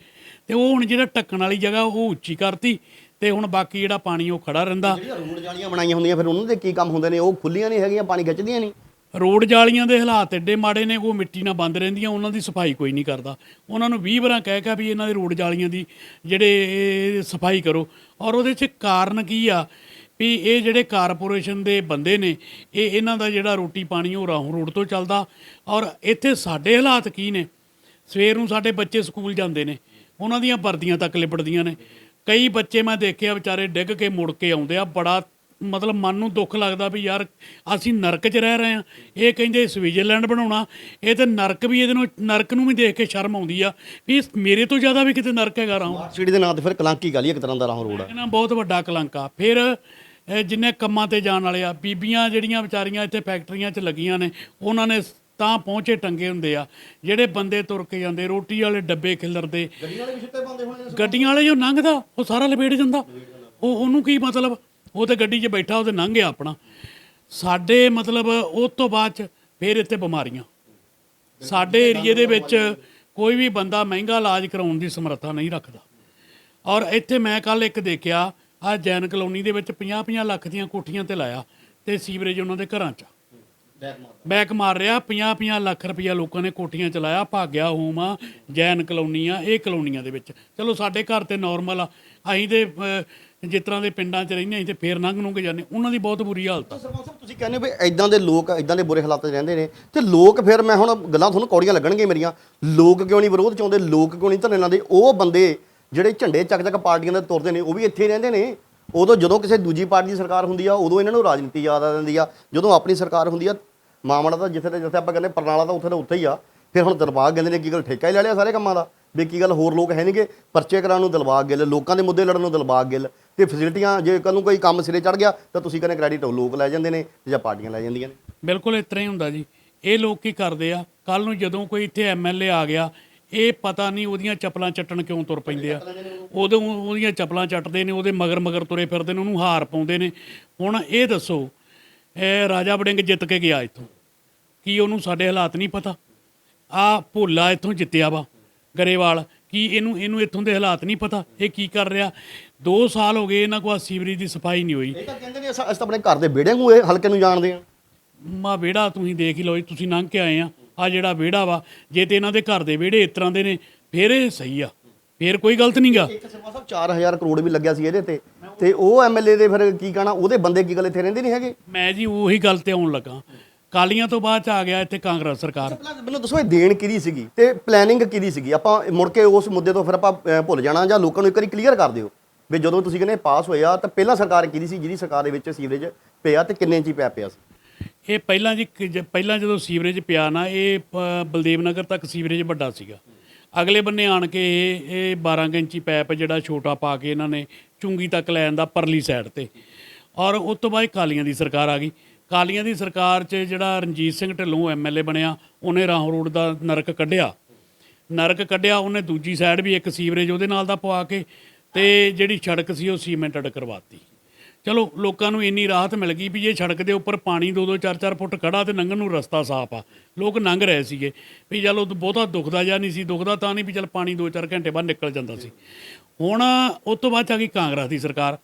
Speaker 2: ਤੇ ਉਹ ਹੁਣ ਜਿਹੜਾ ਢੱਕਣ ਵਾਲੀ ਜਗ੍ਹਾ, ਉਹ ਉੱਚੀ ਕਰਤੀ। ਤੇ ਹੁਣ ਬਾਕੀ ਜਿਹੜਾ ਪਾਣੀ ਉਹ ਖੜਾ ਰਹਿੰਦਾ।
Speaker 1: ਜਿਹੜੀਆਂ ਰੋਡ ਜਾਲੀਆਂ ਬਣਾਈਆਂ ਹੁੰਦੀਆਂ, ਫਿਰ ਉਹਨਾਂ ਦੇ ਕੀ ਕੰਮ ਹੁੰਦੇ ਨੇ? ਉਹ ਖੁੱਲੀਆਂ ਨਹੀਂ ਹੈਗੀਆਂ, ਪਾਣੀ ਖਿੱਚਦੀਆਂ ਨਹੀਂ।
Speaker 2: ਰੋਡ ਜਾਲੀਆਂ ਦੇ ਹਾਲਾਤ ਐਡੇ ਮਾੜੇ ਨੇ ਉਹ ਮਿੱਟੀ ਨਾਲ ਬੰਦ ਰਹਿੰਦੀਆਂ, ਉਹਨਾਂ ਦੀ ਸਫ਼ਾਈ ਕੋਈ ਨਹੀਂ ਕਰਦਾ। ਉਹਨਾਂ ਨੂੰ 20 ਵਾਰਾਂ ਕਹਿ ਕੇ ਵੀ ਇਹਨਾਂ ਦੇ ਰੋਡ ਜਾਲੀਆਂ ਦੀ ਜਿਹੜੇ ਸਫ਼ਾਈ ਕਰੋ। ਔਰ ਉਹਦੇ 'ਚ ਕਾਰਨ ਕੀ ਆ? ਵੀ ਇਹ ਜਿਹੜੇ ਕਾਰਪੋਰੇਸ਼ਨ ਦੇ ਬੰਦੇ ਨੇ, ਇਹ ਇਹਨਾਂ ਦਾ ਜਿਹੜਾ ਰੋਟੀ ਪਾਣੀ ਉਹ ਰਾਹੋਂ ਰੋਡ ਤੋਂ ਚੱਲਦਾ। ਔਰ ਇੱਥੇ ਸਾਡੇ ਹਾਲਾਤ ਕੀ ਨੇ? ਸਵੇਰ ਨੂੰ ਸਾਡੇ ਬੱਚੇ ਸਕੂਲ ਜਾਂਦੇ ਨੇ। ਉਹਨਾਂ ਦੀਆਂ ਵਰਦੀਆਂ ਤੱਕ ਲਿਪੜਦੀਆਂ ਨੇ। ਕਈ ਬੱਚੇ ਮੈਂ ਦੇਖਿਆ ਵਿਚਾਰੇ ਡਿੱਗ ਕੇ ਮੁੜ ਕੇ ਆਉਂਦੇ ਆ। ਬੜਾ ਮਤਲਬ ਮਨ ਨੂੰ ਦੁੱਖ ਲੱਗਦਾ ਵੀ ਯਾਰ ਅਸੀਂ ਨਰਕ 'ਚ ਰਹਿ ਰਹੇ ਆ ਇਹ ਕਹਿੰਦੇ ਸਵਿਟਜ਼ਰਲੈਂਡ ਬਣਾਉਣਾ। ਇਹ ਤੇ ਨਰਕ ਵੀ ਇਹਦੇ ਨੂੰ ਨਰਕ ਨੂੰ ਵੀ ਦੇਖ ਕੇ ਸ਼ਰਮ ਆਉਂਦੀ ਆ ਵੀ ਇਸ ਮੇਰੇ ਤੋਂ ਜ਼ਿਆਦਾ ਵੀ ਕਿਤੇ ਨਰਕ ਹੈਗਾ ਰਾਹੋਂ।
Speaker 1: ਸੀੜੀ ਦੇ ਨਾਂ ਤੇ ਫਿਰ ਕਲੰਕੀ ਗਾਲੀ ਇੱਕ ਤਰ੍ਹਾਂ ਦਾ ਰਾਹ ਰੋਡ ਆ।
Speaker 2: ਇਹਨਾਂ ਬਹੁਤ ਵੱਡਾ ਕਲੰਕ ਆ। ਫਿਰ ਜਿੰਨੇ ਕੰਮਾਂ ਤੇ ਜਾਣ ਵਾਲੇ ਆ ਬੀਬੀਆਂ ਜਿਹੜੀਆਂ ਵਿਚਾਰੀਆਂ ਇੱਥੇ ਫੈਕਟਰੀਆਂ 'ਚ ਲੱਗੀਆਂ ਨੇ ਉਹਨਾਂ ਨੇ ਤਾਂ ਪਹੁੰਚੇ ਟੰਗੇ ਹੁੰਦੇ ਆ। ਜਿਹੜੇ ਬੰਦੇ ਤੁਰ ਕੇ ਜਾਂਦੇ ਰੋਟੀ ਵਾਲੇ ਡੱਬੇ ਖਿਲਰਦੇ।
Speaker 1: ਗੱਡੀਆਂ ਵਾਲੇ ਵੀ ਛਿੱਟੇ ਪਾਉਂਦੇ ਹੋਣੇ
Speaker 2: ਗੱਡੀਆਂ ਵਾਲੇ ਜੋ ਲੰਘਦਾ ਉਹ ਸਾਰਾ ਲਪੇਟ ਜਾਂਦਾ। ਉਹ ਉਹਨੂੰ ਕੀ ਮਤਲਬ? ਉਹ ਤੇ ਗੱਡੀ 'ਚ ਬੈਠਾ ਉਹ ਤੇ ਲੰਘ ਗਿਆ ਆਪਣਾ। ਸਾਡੇ ਮਤਲਬ ਉਹ ਤੋਂ ਬਾਅਦ ਚ ਫਿਰ ਇੱਥੇ ਬਿਮਾਰੀਆਂ। ਸਾਡੇ ਏਰੀਏ ਦੇ ਵਿੱਚ ਕੋਈ ਵੀ ਬੰਦਾ ਮਹਿੰਗਾ ਇਲਾਜ ਕਰਾਉਣ ਦੀ ਸਮਰੱਥਾ ਨਹੀਂ ਰੱਖਦਾ। ਔਰ ਇੱਥੇ ਮੈਂ ਕੱਲ ਇੱਕ ਦੇਖਿਆ ਆ ਜੈਨ ਕਲੋਨੀ ਦੇ ਵਿੱਚ 50-50 ਲੱਖ ਦੀਆਂ ਕੋਠੀਆਂ ਤੇ ਲਾਇਆ ਤੇ ਸੀਵਰੇਜ ਉਹਨਾਂ ਦੇ ਘਰਾਂ 'ਚ। ਬੈਕ ਮਾਰ ਰਿਹਾ। 50-50 ਲੱਖ ਰੁਪਇਆ ਲੋਕਾਂ ਨੇ ਕੋਠੀਆਂ ਚ ਲਾਇਆ ਭਾਗਿਆ ਹੋਮ ਆ ਜੈਨ ਕਲੋਨੀ ਆ ਇਹ ਕਲੋਨੀਆਂ ਦੇ ਵਿੱਚ। ਚਲੋ ਸਾਡੇ ਘਰ ਤੇ ਨਾਰਮਲ ਆ ਅਸੀਂ ਤੇ ਜਿਸ ਤਰ੍ਹਾਂ ਦੇ ਪਿੰਡਾਂ 'ਚ ਰਹਿੰਦੇ ਅਸੀਂ ਤੇ ਫੇਰ ਲੰਘ ਨੂੰ ਕੇ ਜਾਂਦੇ ਉਹਨਾਂ ਦੀ ਬਹੁਤ ਬੁਰੀ ਹਾਲਤ ਆ।
Speaker 1: ਸਰਪੰਚ ਸਾਹਿਬ, ਤੁਸੀਂ ਕਹਿੰਦੇ ਹੋ ਵੀ ਐਦਾਂ ਦੇ ਲੋਕ ਐਦਾਂ ਦੇ ਬੁਰੇ ਹਾਲਾਤਾਂ 'ਚ ਰਹਿੰਦੇ ਨੇ। ਤੇ ਲੋਕ ਫਿਰ ਮੈਂ ਹੁਣ ਗੱਲਾਂ ਤੁਹਾਨੂੰ ਕੌੜੀਆਂ ਲੱਗਣਗੀਆਂ ਮੇਰੀਆਂ। ਲੋਕ ਕਿਉਂ ਨਹੀਂ ਵਿਰੋਧ 'ਚ ਆਉਂਦੇ? ਲੋਕ ਕਿਉਂ ਨਹੀਂ ਧਰਨੇ ਲਾਉਂਦੇ? ਉਹ ਬੰਦੇ ਜਿਹੜੇ ਝੰਡੇ ਚੱਕ ਚੱਕ ਪਾਰਟੀਆਂ ਦੇ ਤੁਰਦੇ ਨੇ, ਉਹ ਵੀ ਇੱਥੇ ਹੀ ਰਹਿੰਦੇ ਨੇ। ਉਦੋਂ ਜਦੋਂ ਕਿਸੇ ਦੂਜੀ ਪਾਰਟੀ ਦੀ ਸਰਕਾਰ ਹੁੰਦੀ ਆ, ਉਦੋਂ ਇਹਨਾਂ ਨੂੰ ਰਾਜਨੀਤੀ ਯਾਦ ਆ ਜਾਂਦੀ ਆ। ਜਦੋਂ ਆਪਣੀ ਸਰਕਾਰ ਹੁੰਦੀ ਆ, ਮਾਮਲਾ ਤਾਂ ਜਿੱਥੇ ਤੇ ਜਿੱਥੇ ਆਪਾਂ ਕਹਿੰਦੇ ਪਰਨਾਲਾ ਤਾਂ ਉੱਥੇ ਦਾ ਉੱਥੇ ਹੀ ਆ। ਫਿਰ ਹੁਣ ਦਰਬਾਰ ਕਹਿੰਦੇ ਨੇ, ਕੀ ਗੱਲ, ਠੇਕਾ ਹੀ ਲੈ ਲਿਆ ਸਾਰੇ ਕੰਮਾਂ ਦਾ। ਵੀ ਕੀ ਗੱਲ ਹੋਰ ਲੋਕ ਹੈ ਨਹੀਂਗੇ ਪਰਚੇ ਕਰਾਉਣ ਨੂੰ ਦਿਲਬਾਗ ਗਿੱਲ, ਲੋਕਾਂ ਦੇ ਮੁੱਦੇ ਲੜਨ ਨੂੰ ਦਿਲਬਾਗ ਗਿੱਲ। ਤੇ ਫੈਸਿਲਿਟੀਆਂ ਜੇ ਕੱਲ ਨੂੰ ਕੋਈ ਕੰਮ ਸਿਰੇ ਚੜ ਗਿਆ, ਤਾਂ ਤੁਸੀਂ ਕਹਿੰਦੇ ਕ੍ਰੈਡਿਟ ਲੋਕ ਲੈ ਜਾਂਦੇ ਨੇ ਜਾਂ ਪਾਰਟੀਆਂ ਲੈ ਜਾਂਦੀਆਂ ਨੇ।
Speaker 2: ਬਿਲਕੁਲ ਇਸ ਤਰ੍ਹਾਂ ਹੀ ਹੁੰਦਾ ਜੀ। ਇਹ ਲੋਕ ਕੀ ਕਰਦੇ ਆ? ਕੱਲ ਨੂੰ ਜਦੋਂ ਕੋਈ ਇੱਥੇ ਐਮਐਲਏ ਆ ਗਿਆ, ਇਹ ਪਤਾ ਨਹੀਂ ਉਹਦੀਆਂ ਚੱਪਲਾਂ ਚੱਟਣ ਕਿਉਂ ਤੁਰ ਪੈਂਦੇ ਆ। ਉਦੋਂ ਉਹਦੀਆਂ ਚੱਪਲਾਂ ਚੱਟਦੇ ਨੇ, ਉਹਦੇ ਮਗਰ ਮਗਰ ਤੁਰੇ ਫਿਰਦੇ ਨੇ, ਉਹਨੂੰ ਹਾਰ ਪਾਉਂਦੇ ਨੇ। ਹੁਣ ਇਹ ਦੱਸੋ, ਇਹ ਰਾਜਾ ਵੜਿੰਗ ਜਿੱਤ ਕੇ ਗਿਆ ਇੱਥੋਂ। ਕੀ ਉਹਨੂੰ ਸਾਡੇ ਹਾਲਾਤ ਨਹੀਂ ਪਤਾ? ਆ ਭੋਲਾ ਇੱਥੋਂ ਜਿੱਤਿਆ ਵਾ। ਗਰੇਵਾਲ ਕੀ ਇਹਨੂੰ ਇਹਨੂੰ ਇੱਥੋਂ ਦੇ ਹਾਲਾਤ ਨਹੀਂ ਪਤਾ? ਇਹ ਕੀ ਕਰ ਰਿਹਾ? 2 ਸਾਲ ਹੋ ਗਏ ਇਹਨਾਂ ਕੋਲ ਸੀਵਰੇਜ ਦੀ ਸਫ਼ਾਈ ਨਹੀਂ ਹੋਈ।
Speaker 1: ਇਹ ਤਾਂ ਕਹਿੰਦੇ ਨੇ ਅਸੀਂ ਅਸੀਂ ਤਾਂ ਆਪਣੇ ਘਰ ਦੇ ਵਿਹੜੇ ਨੂੰ ਇਹ ਹਲਕੇ ਨੂੰ ਜਾਣਦੇ ਆ
Speaker 2: ਮਾ ਵਿਹੜਾ ਤੁਸੀਂ ਦੇਖ ਹੀ ਲਓ ਜੀ ਤੁਸੀਂ ਲੰਘ ਕੇ ਆਏ ਆ। ਆ ਜਿਹੜਾ ਵਿਹੜਾ ਵਾ ਜੇ ਤੇ ਇਹਨਾਂ ਦੇ ਘਰ ਦੇ ਵਿਹੜੇ ਇਸ ਤਰ੍ਹਾਂ ਦੇ ਨੇ ਫੇਰ ਇਹ ਸਹੀ ਆ। ਫੇਰ ਕੋਈ ਗਲਤ ਨਹੀਂਗਾ
Speaker 1: ਇੱਕ ਸਰਪੰਚ ਸਾਹਿਬ 4000 ਕਰੋੜ ਵੀ ਲੱਗਿਆ ਸੀ ਇਹਦੇ ਤੇ। ਤੇ ਉਹ ਐਮਐਲਏ ਦੇ ਫਿਰ ਕੀ ਕਹਣਾ ਉਹਦੇ ਬੰਦੇ ਕੀ ਗੱਲ ਇੱਥੇ ਰਹਿੰਦੇ ਨਹੀਂ ਹੈਗੇ?
Speaker 2: ਮੈਂ ਜੀ ਉਹੀ ਗੱਲ ਤੇ ਆਉਣ ਲੱਗਾ। ਕਾਲੀਆਂ ਤੋਂ ਬਾਅਦ ਚ ਆ ਗਿਆ ਇੱਥੇ ਕਾਂਗਰਸ ਸਰਕਾਰ।
Speaker 1: ਮੈਨੂੰ ਦੱਸੋ ਇਹ ਦੇਣ ਕਿਹਦੀ ਸੀਗੀ ਤੇ ਪਲੈਨਿੰਗ ਕਿਹਦੀ ਸੀਗੀ? ਆਪਾਂ ਮੁੜ ਕੇ ਉਸ ਮੁੱਦੇ ਤੋਂ ਫਿਰ ਆਪਾਂ ਭੁੱਲ ਜਾਣਾ ਜਾਂ ਲੋਕਾਂ ਨੂੰ ਇੱਕ ਵਾਰੀ ਕਲੀਅਰ ਕਰ ਦਿਓ ਵੀ ਜਦੋਂ ਤੁਸੀਂ ਕਹਿੰਦੇ ਪਾਸ ਹੋਇਆ ਤਾਂ ਪਹਿਲਾਂ ਸਰਕਾਰ ਕਿਹਦੀ ਸੀ ਜਿਹਦੀ ਸਰਕਾਰ ਦੇ ਵਿੱਚ ਸੀਵਰੇਜ ਪਿਆ ਤੇ ਕਿੰਨੇ ਇੰਚੀ ਪੈ ਪਿਆ ਸੀ?
Speaker 2: ਇਹ ਪਹਿਲਾਂ ਜੀ ਕਿ ਜ- ਪਹਿਲਾਂ ਜਦੋਂ ਸੀਵਰੇਜ ਪਿਆ ਨਾ ਇਹ ਪ- ਬਲਦੇਵ ਨਗਰ ਤੱਕ ਸੀਵਰੇਜ ਵੱਡਾ ਸੀਗਾ। ਅਗਲੇ ਬੰਨੇ ਆਣ ਕੇ ਇਹ ਇਹ 12 ਕੁ ਇੰਚੀ ਪੈਪ ਜਿਹੜਾ ਛੋਟਾ ਪਾ ਕੇ ਇਹਨਾਂ ਨੇ ਚੁੰਗੀ ਤੱਕ ਲੈ ਜਾਂਦਾ ਪਰਲੀ ਸਾਈਡ ਤੇ। ਔਰ ਉਸ ਤੋਂ ਬਾਅਦ ਕਾਲੀਆਂ ਦੀ ਸਰਕਾਰ ਆ ਗਈ। ਕਾਲੀਆਂ ਦੀ ਸਰਕਾਰ 'ਚ ਜਿਹੜਾ ਰਣਜੀਤ ਸਿੰਘ ਢਿੱਲੋਂ ਐਮਐਲਏ ਬਣਿਆ, ਉਹਨੇ ਰਾਹੋਂ ਰੋਡ ਦਾ ਨਰਕ ਕੱਢਿਆ। ਨਰਕ ਕੱਢਿਆ, ਉਹਨੇ ਦੂਜੀ ਸਾਈਡ ਵੀ ਇੱਕ ਸੀਵਰੇਜ ਉਹਦੇ ਨਾਲ ਦਾ ਪਵਾ ਕੇ ਤੇ ਜਿਹੜੀ ਸੜਕ ਸੀ ਉਹ ਸੀਮੈਂਟਡ ਕਰਵਾਤੀ। ਚਲੋ, ਲੋਕਾਂ ਨੂੰ ਇੰਨੀ ਰਾਹਤ ਮਿਲ ਗਈ ਵੀ ਇਹ ਸੜਕ ਦੇ ਉੱਪਰ ਪਾਣੀ 2-2 4-4 ਫੁੱਟ ਖੜਾ ਤੇ ਲੰਘਣ ਨੂੰ ਰਸਤਾ ਸਾਫ਼ ਆ। ਲੋਕ ਲੰਘ ਰਹੇ ਸੀਗੇ ਵੀ ਚਲੋ ਬਹੁਤਾ ਦੁਖਦਾ ਜਾਂ ਨਹੀਂ ਸੀ, ਦੁਖਦਾ ਤਾਂ ਨਹੀਂ ਵੀ ਚਲ ਪਾਣੀ 2-4 ਘੰਟੇ ਬਾਅਦ ਨਿਕਲ ਜਾਂਦਾ ਸੀ। ਹੁਣ ਉਸ ਤੋਂ ਬਾਅਦ 'ਚ ਆ ਗਈ ਕਾਂਗਰਸ ਦੀ ਸਰਕਾਰ।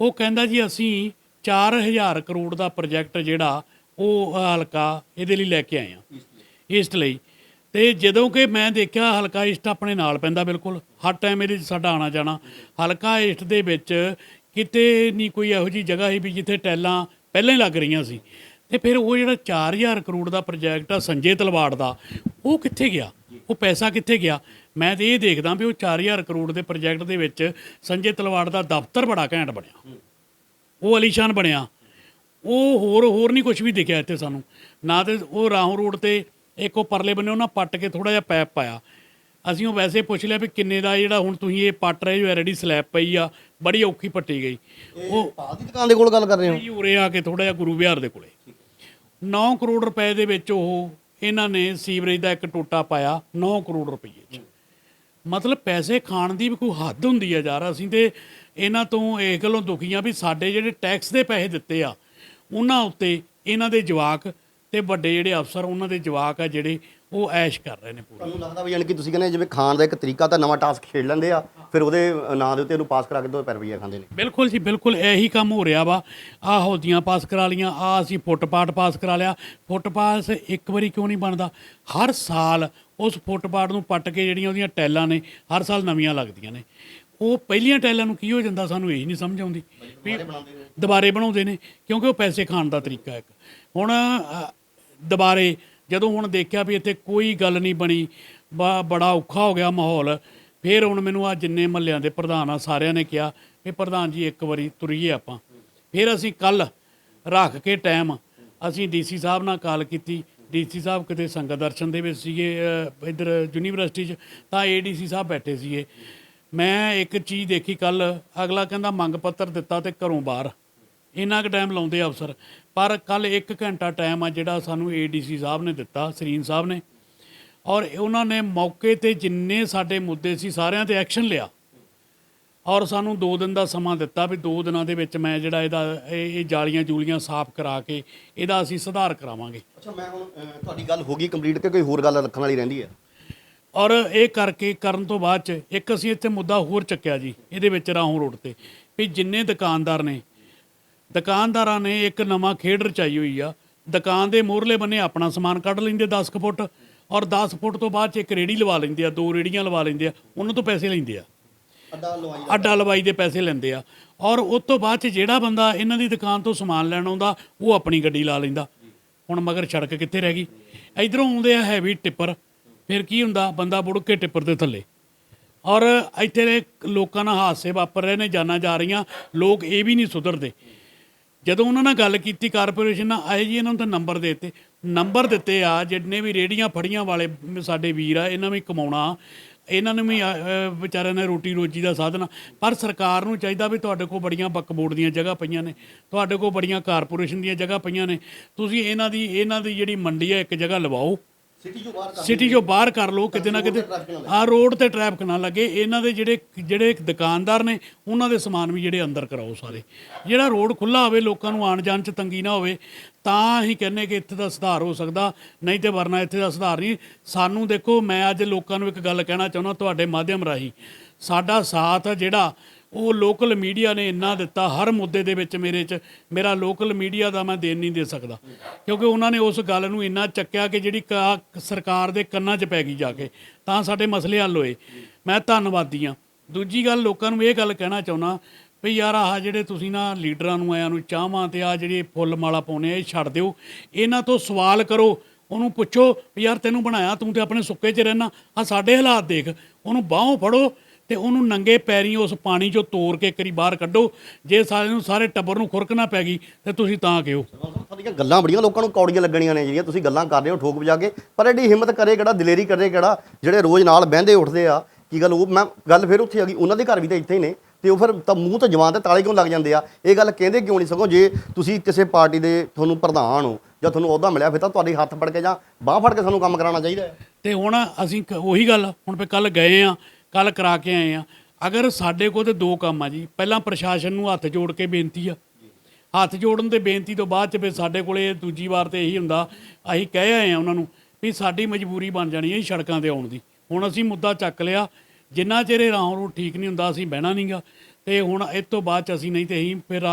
Speaker 2: ਉਹ ਕਹਿੰਦਾ ਜੀ ਅਸੀਂ 4000 ਕਰੋੜ ਦਾ ਪ੍ਰੋਜੈਕਟ ਜਿਹੜਾ ਉਹ ਹਲਕਾ ਇਹਦੇ ਲਈ ਲੈ ਕੇ ਆਏ ਆ। ਈਸਟ ਲਈ। ਤੇ ਜਦੋਂ ਕਿ ਮੈਂ ਦੇਖਿਆ ਹਲਕਾ ਇਸ਼ਟ ਆਪਣੇ ਨਾਲ ਪੈਂਦਾ ਬਿਲਕੁਲ। ਹਰ ਟਾਈਮ ਇਹਦੇ 'ਚ ਸਾਡਾ ਆਣਾ ਜਾਣਾ। ਹਲਕਾ ਇਸ਼ਟ ਦੇ ਵਿੱਚ ਕਿਤੇ ਨਹੀਂ ਕੋਈ ਇਹੋ ਜੀ ਜਗ੍ਹਾ ਸੀ ਵੀ ਜਿੱਥੇ ਟੈਲਾਂ ਪਹਿਲਾਂ ਹੀ ਲੱਗ ਰਹੀਆਂ ਸੀ। ਤੇ ਫਿਰ ਉਹ ਜਿਹੜਾ 4000 ਕਰੋੜ ਦਾ ਪ੍ਰੋਜੈਕਟ ਆ ਸੰਜੇ ਤਲਵਾੜ ਦਾ, ਉਹ ਕਿੱਥੇ ਗਿਆ? ਉਹ ਪੈਸਾ ਕਿੱਥੇ ਗਿਆ? ਮੈਂ ਤੇ ਇਹ ਦੇਖਦਾ ਵੀ ਉਹ 4000 ਕਰੋੜ ਦੇ ਪ੍ਰੋਜੈਕਟ ਦੇ ਵਿੱਚ ਸੰਜੇ ਤਲਵਾੜ ਦਾ ਦਫ਼ਤਰ ਬੜਾ ਘੈਂਟ ਬਣਿਆ। ਉਹ ਅਲੀਸ਼ਾਨ ਬਣਿਆ। ਉਹ ਹੋਰ ਹੋਰ ਨਹੀਂ ਕੁਝ ਵੀ ਦਿਖਿਆ ਇੱਥੇ ਸਾਨੂੰ। ਨਾ ਤੇ ਉਹ ਰਾਹੋਂ ਰੋਡ ਤੇ ਇੱਕ ਉਹ ਪਰਲੇ ਬੰਨੇ ਉਹਨਾਂ ਪੱਟ ਕੇ ਥੋੜਾ ਜਿਹਾ ਪੈਪ ਪਾਇਆ। ਅਸੀਂ ਉਹ ਵੈਸੇ ਪੁੱਛ ਲਿਆ ਵੀ ਕਿੰਨੇ ਦਾ ਜਿਹੜਾ ਹੁਣ ਤੁਸੀਂ ਇਹ ਪੱਟ ਰਹੇ ਜੋ ਆਲਰੇਡੀ ਸਲੈਬ ਪਈ ਆ ਬੜੀ ਔਖੀ ਪੱਟੀ ਗਈ। ਉਹ
Speaker 1: ਦੀ ਦੁਕਾਨ ਦੇ ਕੋਲ ਗੱਲ ਕਰ ਰਹੇ ਹੋ?
Speaker 2: ਜੀ ਉਰੇ ਆ ਕੇ ਥੋੜਾ ਜਿਹਾ ਗੁਰੂ ਵਿਹਾਰ ਦੇ ਕੋਲੇ। 9 ਕਰੋੜ ਰੁਪਏ ਦੇ ਵਿੱਚ ਉਹ ਇਹਨਾਂ ਨੇ ਸੀਵਰੇਜ ਦਾ ਇੱਕ ਟੋਟਾ ਪਾਇਆ 9 ਕਰੋੜ ਰੁਪਏ ਚ। ਮਤਲਬ ਪੈਸੇ ਖਾਣ ਦੀ ਵੀ ਕੋਈ ਹੱਦ ਹੁੰਦੀ ਆ ਯਾਰ ਅਸੀਂ ਤੇ ਇਹਨਾਂ ਤੋਂ ਇਹ ਗੱਲੋਂ ਦੁਖੀਆਂ ਵੀ ਸਾਡੇ ਜਿਹੜੇ ਟੈਕਸ ਦੇ ਪੈਸੇ ਦਿੱਤੇ ਆ ਉਹਨਾਂ ਉੱਤੇ ਇਹਨਾਂ ਦੇ ਜਵਾਕ ਤੇ ਵੱਡੇ ਜਿਹੜੇ ਅਫਸਰ ਉਹਨਾਂ ਦੇ ਜਵਾਕ ਆ ਜਿਹੜੇ ਉਹ ਐਸ਼ ਕਰ ਰਹੇ ਨੇ ਪੂਰਾ।
Speaker 1: ਤੁਹਾਨੂੰ ਲੱਗਦਾ ਵੀ ਯਾਨੀ ਕਿ ਤੁਸੀਂ ਕਹਿੰਦੇ ਜਿਵੇਂ ਖਾਣ ਦਾ ਇੱਕ ਤਰੀਕਾ ਤਾਂ ਨਵਾਂ ਟਾਸਕ ਖੇਡ ਲੈਂਦੇ ਆ ਫਿਰ ਉਹਦੇ ਨਾਂ ਦੇ ਉੱਤੇ ਇਹਨੂੰ ਪਾਸ ਕਰਾ ਕੇ ਦੋ ਪੈਰ ਰੁਪਈਆ ਖਾਂਦੇ ਨੇ।
Speaker 2: ਬਿਲਕੁਲ ਜੀ ਬਿਲਕੁਲ ਇਹੀ ਕੰਮ ਹੋ ਰਿਹਾ ਵਾ। ਆਹ ਹੌਦੀਆਂ ਪਾਸ ਕਰਾ ਲੀਆਂ ਆ ਅਸੀਂ ਫੁੱਟਪਾਥ ਪਾਸ ਕਰਾ ਲਿਆ। ਫੁੱਟਪਾਥ ਇੱਕ ਵਾਰੀ ਕਿਉਂ ਨਹੀਂ ਬਣਦਾ? ਹਰ ਸਾਲ ਉਸ ਫੁੱਟਪਾਥ ਨੂੰ ਪੱਟ ਕੇ ਜਿਹੜੀਆਂ ਉਹਦੀਆਂ ਟੈਲਾਂ ਨੇ ਹਰ ਸਾਲ ਨਵੀਆਂ ਲੱਗਦੀਆਂ ਨੇ। ਉਹ ਪਹਿਲੀਆਂ ਟੈਲਾਂ ਨੂੰ ਕੀ ਹੋ ਜਾਂਦਾ ਸਾਨੂੰ ਇਹ ਨਹੀਂ ਸਮਝ ਆਉਂਦੀ ਵੀ ਦੁਬਾਰੇ ਬਣਾਉਂਦੇ ਨੇ ਕਿਉਂਕਿ ਉਹ ਪੈਸੇ ਖਾਣ ਦਾ ਤਰੀਕਾ ਇੱਕ। ਹੁਣ ਦੁਬਾਰੇ ਜਦੋਂ ਹੁਣ ਦੇਖਿਆ ਵੀ ਇੱਥੇ ਕੋਈ ਗੱਲ ਨਹੀਂ ਬਣੀ ਬਾ- ਬੜਾ ਔਖਾ ਹੋ ਗਿਆ ਮਾਹੌਲ ਫਿਰ ਹੁਣ ਮੈਨੂੰ ਆ ਜਿੰਨੇ ਮਹੱਲਿਆਂ ਦੇ ਪ੍ਰਧਾਨ ਆ ਸਾਰਿਆਂ ਨੇ ਕਿਹਾ ਵੀ ਪ੍ਰਧਾਨ ਜੀ ਇੱਕ ਵਾਰੀ ਤੁਰੀਏ ਆਪਾਂ। ਫਿਰ ਅਸੀਂ ਕੱਲ ਰੱਖ ਕੇ ਟਾਈਮ ਅਸੀਂ ਡੀਸੀ ਸਾਹਿਬ ਨਾਲ ਕਾਲ ਕੀਤੀ। ਡੀਸੀ ਸਾਹਿਬ ਕਿਤੇ ਸੰਗਤ ਦਰਸ਼ਨ ਦੇ ਵਿੱਚ ਸੀਗੇ ਅ, ਇੱਧਰ ਯੂਨੀਵਰਸਿਟੀ 'ਚ ਤਾਂ ਏਡੀਸੀ ਸਾਹਿਬ ਬੈਠੇ ਸੀਗੇ। ਮੈਂ ਇੱਕ ਚੀਜ਼ ਦੇਖੀ ਕੱਲ, ਅਗਲਾ ਕਹਿੰਦਾ ਮੰਗ ਪੱਤਰ ਦਿੱਤਾ ਤੇ ਘਰੋਂ ਬਾਹਰ। ਇੰਨਾ ਕੁ ਟਾਈਮ ਲਾਉਂਦੇ ਆ ਅਫਸਰ। ਪਰ ਕੱਲ 1 ਘੰਟਾ ਟਾਈਮ ਆ ਜਿਹੜਾ ਸਾਨੂੰ ਏਡੀਸੀ ਸਾਹਿਬ ਨੇ ਦਿੱਤਾ, ਸਰੀਨ ਸਾਹਿਬ ਨੇ। ਔਰ ਉਹਨਾਂ ਨੇ ਮੌਕੇ ਤੇ ਜਿੰਨੇ ਸਾਡੇ ਮੁੱਦੇ ਸੀ ਸਾਰਿਆਂ ਤੇ ਐਕਸ਼ਨ ਲਿਆ। ਔਰ ਸਾਨੂੰ 2 ਦਿਨ ਦਾ ਸਮਾਂ ਦਿੱਤਾ ਵੀ 2 ਦਿਨਾਂ ਦੇ ਵਿੱਚ ਮੈਂ ਜਿਹੜਾ ਇਹਦਾ, ਇਹ ਇਹ ਜਾਲੀਆਂ ਜੂਲੀਆਂ ਸਾਫ਼ ਕਰਾ ਕੇ ਇਹਦਾ ਅਸੀਂ ਸੁਧਾਰ ਕਰਾਵਾਂਗੇ।
Speaker 1: ਅੱਛਾ, ਮੈਂ ਹੁਣ ਤੁਹਾਡੀ ਗੱਲ ਹੋ ਗਈ ਕੰਪਲੀਟ ਕਿ ਕੋਈ ਹੋਰ ਗੱਲ ਰੱਖਣ ਵਾਲੀ ਰਹਿੰਦੀ ਹੈ?
Speaker 2: ਔਰ ਇਹ ਕਰਕੇ ਕਰਨ ਤੋਂ ਬਾਅਦ ਚ ਇੱਕ ਅਸੀਂ ਇੱਥੇ ਮੁੱਦਾ ਹੋਰ ਚੱਕਿਆ ਜੀ ਇਹਦੇ ਵਿੱਚ ਰਾਹੋਂ ਰੋਡ ਤੇ ਵੀ ਜਿੰਨੇ ਦੁਕਾਨਦਾਰ ਨੇ ਦੁਕਾਨਦਾਰਾਂ ਨੇ ਇੱਕ ਨਵਾਂ ਖੇਡ ਰਚਾਈ ਹੋਈ ਆ ਦੁਕਾਨ ਦੇ ਮੋਹਰਲੇ ਬੰਨੇ ਆਪਣਾ ਸਮਾਨ ਕੱਢ ਲੈਂਦੇ 10 ਕੁ ਫੁੱਟ ਔਰ 10 ਫੁੱਟ ਤੋਂ ਬਾਅਦ ਚ ਇੱਕ ਰੇੜੀ ਲਵਾ ਲੈਂਦੇ ਆ ਦੋ ਰੇੜੀਆਂ ਲਵਾ ਲੈਂਦੇ ਆ ਉਹਨਾਂ ਤੋਂ ਪੈਸੇ ਲੈਂਦੇ ਆ।
Speaker 1: ਅੱਡਾ ਲਵਾਈ
Speaker 2: ਅੱਡਾ ਲਵਾਈ ਦੇ ਪੈਸੇ ਲੈਂਦੇ ਆ ਔਰ ਉਸ ਤੋਂ ਬਾਅਦ ਚ ਜਿਹੜਾ ਬੰਦਾ ਇਹਨਾਂ ਦੀ ਦੁਕਾਨ ਤੋਂ ਸਮਾਨ ਲੈਣ ਆਉਂਦਾ ਉਹ ਆਪਣੀ ਗੱਡੀ ਲਾ ਲੈਂਦਾ। ਹੁਣ ਮਗਰ ਸੜਕ ਕਿੱਥੇ ਰਹਿ ਗਈ? ਇਧਰੋਂ ਆਉਂਦੇ ਆ ਹੈਵੀ ਟਿੱਪਰ ਫਿਰ ਕੀ ਹੁੰਦਾ? ਬੰਦਾ ਬੁੜ ਕੇ ਟਿੱਪਰ ਦੇ ਥੱਲੇ। ਔਰ ਇੱਥੇ ਦੇ ਲੋਕਾਂ ਨਾਲ ਹਾਦਸੇ ਵਾਪਰ ਰਹੇ ਨੇ, ਜਾਨਾਂ ਜਾ ਰਹੀਆਂ। ਲੋਕ ਇਹ ਵੀ ਨਹੀਂ ਸੁਧਰਦੇ। ਜਦੋਂ ਉਹਨਾਂ ਨਾਲ ਗੱਲ ਕੀਤੀ, ਕਾਰਪੋਰੇਸ਼ਨ ਨਾਲ, ਆਏ ਜੀ, ਇਹਨਾਂ ਨੂੰ ਤਾਂ ਨੰਬਰ ਦੇ ਦਿੱਤੇ। ਨੰਬਰ ਦਿੱਤੇ ਆ, ਜਿੰਨੇ ਵੀ ਰੇੜੀਆਂ ਫੜੀਆਂ ਵਾਲੇ ਸਾਡੇ ਵੀਰ ਆ, ਇਹਨਾਂ ਵੀ ਕਮਾਉਣਾ। ਇਹਨਾਂ ਨੂੰ ਵੀ ਵਿਚਾਰਿਆਂ ਨੇ ਰੋਟੀ ਰੋਜੀ ਦਾ ਸਾਧਨ। ਪਰ ਸਰਕਾਰ ਨੂੰ ਚਾਹੀਦਾ ਵੀ ਤੁਹਾਡੇ ਕੋਲ ਬੜੀਆਂ ਬਕਬੋਰਡ ਦੀਆਂ ਜਗ੍ਹਾ ਪਈਆਂ ਨੇ। ਤੁਹਾਡੇ ਕੋਲ ਬੜੀਆਂ ਕਾਰਪੋਰੇਸ਼ਨ ਦੀਆਂ ਜਗ੍ਹਾ ਪਈਆਂ ਨੇ। ਤੁਸੀਂ ਇਹਨਾਂ ਦੀ ਇਹਨਾਂ ਦੀ ਜਿਹੜੀ ਮੰਡੀ ਹੈ ਇੱਕ ਜਗ੍ਹਾ ਲਵਾਓ।
Speaker 1: ਸਿਟੀ ਚੋਂ ਬਾਹਰ
Speaker 2: ਸਿਟੀ ਚੋਂ ਬਾਹਰ ਕਰ ਲਓ ਕਿਤੇ ਨਾ ਕਿਤੇ ਆ ਰੋਡ ਤੇ ਟ੍ਰੈਫਿਕ ਨਾ ਲੱਗੇ। ਇਹਨਾਂ ਦੇ ਜਿਹੜੇ ਜਿਹੜੇ ਦੁਕਾਨਦਾਰ ਨੇ ਉਹਨਾਂ ਦੇ ਸਮਾਨ ਵੀ ਜਿਹੜੇ ਅੰਦਰ ਕਰਾਓ ਸਾਰੇ। ਜਿਹੜਾ ਰੋਡ ਖੁੱਲਾ ਹੋਵੇ ਲੋਕਾਂ ਨੂੰ ਆਣ ਜਾਣ ਚ ਤੰਗੀ ਨਾ ਹੋਵੇ ਤਾਂ ਹੀ ਕਹਿੰਨੇ ਕਿ ਇੱਥੇ ਦਾ ਸੁਧਾਰ ਹੋ ਸਕਦਾ ਨਹੀਂ ਤੇ ਵਰਨਾ ਇੱਥੇ ਦਾ ਸੁਧਾਰ ਨਹੀਂ। ਸਾਨੂੰ ਦੇਖੋ ਮੈਂ ਅੱਜ ਲੋਕਾਂ ਨੂੰ ਇੱਕ ਗੱਲ ਕਹਿਣਾ ਚਾਹੁੰਦਾ ਤੁਹਾਡੇ ਮਾਧਿਅਮ ਰਾਹੀਂ। ਸਾਡਾ ਸਾਥ ਜਿਹੜਾ ਉਹ ਲੋਕਲ ਮੀਡੀਆ ਨੇ ਇੰਨਾ ਦਿੱਤਾ, ਹਰ ਮੁੱਦੇ ਦੇ ਵਿੱਚ ਮੇਰੇ 'ਚ, ਮੇਰਾ ਲੋਕਲ ਮੀਡੀਆ ਦਾ ਮੈਂ ਦੇਣ ਨਹੀਂ ਦੇ ਸਕਦਾ। ਕਿਉਂਕਿ ਉਹਨਾਂ ਨੇ ਉਸ ਗੱਲ ਨੂੰ ਇੰਨਾ ਚੱਕਿਆ ਕਿ ਜਿਹੜੀ ਕਾ- ਸਰਕਾਰ ਦੇ ਕੰਨਾਂ 'ਚ ਪੈ ਗਈ ਜਾ ਕੇ। ਤਾਂ ਸਾਡੇ ਮਸਲੇ ਹੱਲ ਹੋਏ। ਮੈਂ ਧੰਨਵਾਦੀ ਹਾਂ। ਦੂਜੀ ਗੱਲ, ਲੋਕਾਂ ਨੂੰ ਇਹ ਗੱਲ ਕਹਿਣਾ ਚਾਹੁੰਦਾ ਵੀ ਯਾਰ ਆਹ ਜਿਹੜੇ ਤੁਸੀਂ ਨਾ ਲੀਡਰਾਂ ਨੂੰ ਆਇਆਂ ਨੂੰ ਚਾਹਵਾਂ ਤੇ ਆ ਜਿਹੜੇ ਫੁੱਲ ਮਾਲਾ ਪਾਉਨੇ ਆ, ਇਹ ਛੱਡ ਦਿਓ। ਇਹਨਾਂ ਤੋਂ ਸਵਾਲ ਕਰੋ। ਉਹਨੂੰ ਪੁੱਛੋ ਵੀ ਯਾਰ ਤੈਨੂੰ ਬਣਾਇਆ, ਤੂੰ ਤੇ ਆਪਣੇ ਸੁੱਕੇ 'ਚ ਰਹਿਣਾ। ਆ ਸਾਡੇ ਹਾਲਾਤ ਦੇਖ। ਉਹਨੂੰ ਬਾਹੋਂ ਫੜੋ। ਤੇ ਉਹਨੂੰ ਨੰਗੇ ਪੈਰੀਂ ਉਸ ਪਾਣੀ 'ਚੋਂ ਤੋੜ ਕੇ ਕਰੀ ਬਾਹਰ ਕੱਢੋ। ਜੇ ਸਾਰੇ ਨੂੰ ਸਾਰੇ ਟੱਬਰ ਨੂੰ ਖੁਰਕ ਨਾ ਪੈ ਗਈ ਤੇ ਤੁਸੀਂ ਤਾਂ ਕਿਉਂ?
Speaker 1: ਤੁਹਾਡੀਆਂ ਗੱਲਾਂ ਬੜੀਆਂ ਲੋਕਾਂ ਨੂੰ ਕੌੜੀਆਂ ਲੱਗਣੀਆਂ ਨੇ ਜਿਹੜੀਆਂ ਤੁਸੀਂ ਗੱਲਾਂ ਕਰ ਰਹੇ ਹੋ ਠੋਕ ਵਜਾ ਕੇ। ਪਰ ਐਡੀ ਹਿੰਮਤ ਕਰੇ ਕਿਹੜਾ ਦਲੇਰੀ ਕਰੇ ਕਿਹੜਾ ਜਿਹੜੇ ਰੋਜ਼ ਨਾਲ ਬਹਿੰਦੇ ਉੱਠਦੇ ਆ ਕੀ ਗੱਲ ਉਹ ਮੈਂ ਗੱਲ ਫਿਰ ਉੱਥੇ ਆ ਗਈ ਉਹਨਾਂ ਦੇ ਘਰ ਵੀ ਤਾਂ ਇੱਥੇ ਹੀ ਨੇ ਤੇ ਉਹ ਫਿਰ ਤਾਂ ਮੂੰਹ ਤੇ ਜਵਾਨ ਤੇ ਤਾਲੇ ਕਿਉਂ ਲੱਗ ਜਾਂਦੇ ਆ? ਇਹ ਗੱਲ ਕਹਿੰਦੇ ਕਿਉਂ ਨਹੀਂ ਸਗੋਂ? ਜੇ ਤੁਸੀਂ ਕਿਸੇ ਪਾਰਟੀ ਦੇ ਤੁਹਾਨੂੰ ਪ੍ਰਧਾਨ ਹੋ ਜਾਂ ਤੁਹਾਨੂੰ ਅਹੁਦਾ ਮਿਲਿਆ ਫਿਰ ਤਾਂ ਤੁਹਾਡੇ ਹੱਥ ਫੜ ਕੇ ਜਾਂ ਬਾਹ ਫੜ ਕੇ ਸਾਨੂੰ ਕੰਮ ਕਰਾਉਣਾ ਚਾਹੀਦਾ
Speaker 2: ਤੇ ਹੁਣ ਅਸੀਂ ਕ- ਉਹੀ ਗੱਲ ਹੁਣ ਵੀ ਕੱਲ ਗਏ ਆ ਕੱਲ ਕਰਾ ਕੇ ਆਏ ਆ। ਅਗਰ ਸਾਡੇ ਕੋਲ ਤੇ ਦੋ ਕੰਮ ਆ ਜੀ, ਪਹਿਲਾਂ ਪ੍ਰਸ਼ਾਸਨ ਨੂੰ ਹੱਥ ਜੋੜ ਕੇ ਬੇਨਤੀ ਆ। ਹੱਥ ਜੋੜਨ ਤੇ ਬੇਨਤੀ ਤੋਂ ਬਾਅਦ ਚ ਫਿਰ ਸਾਡੇ ਕੋਲੇ ਦੂਜੀ ਵਾਰ ਤੇ ਇਹੀ ਹੁੰਦਾ, ਅਸੀਂ ਕਹਿ ਆਏ ਆ ਉਹਨਾਂ ਨੂੰ ਵੀ ਸਾਡੀ ਮਜਬੂਰੀ ਬਣ ਜਾਣੀ ਹੈ ਜੀ ਸੜਕਾਂ ਤੇ ਆਉਣ ਦੀ। ਹੁਣ ਅਸੀਂ ਮੁੱਦਾ ਚੱਕ ਲਿਆ, ਜਿੰਨਾ ਚਿਰ ਇਹ ਰਾਹ ਰੂਟ ਠੀਕ ਨਹੀਂ ਹੁੰਦਾ, ਅਸੀਂ ਬਹਿਣਾ ਨਹੀਂਗਾ ਤੇ ਹੁਣ ਇਸ ਤੋਂ ਬਾਅਦ ਚ ਅਸੀਂ ਨਹੀਂ ਤੇ ਅਸੀਂ ਫਿਰ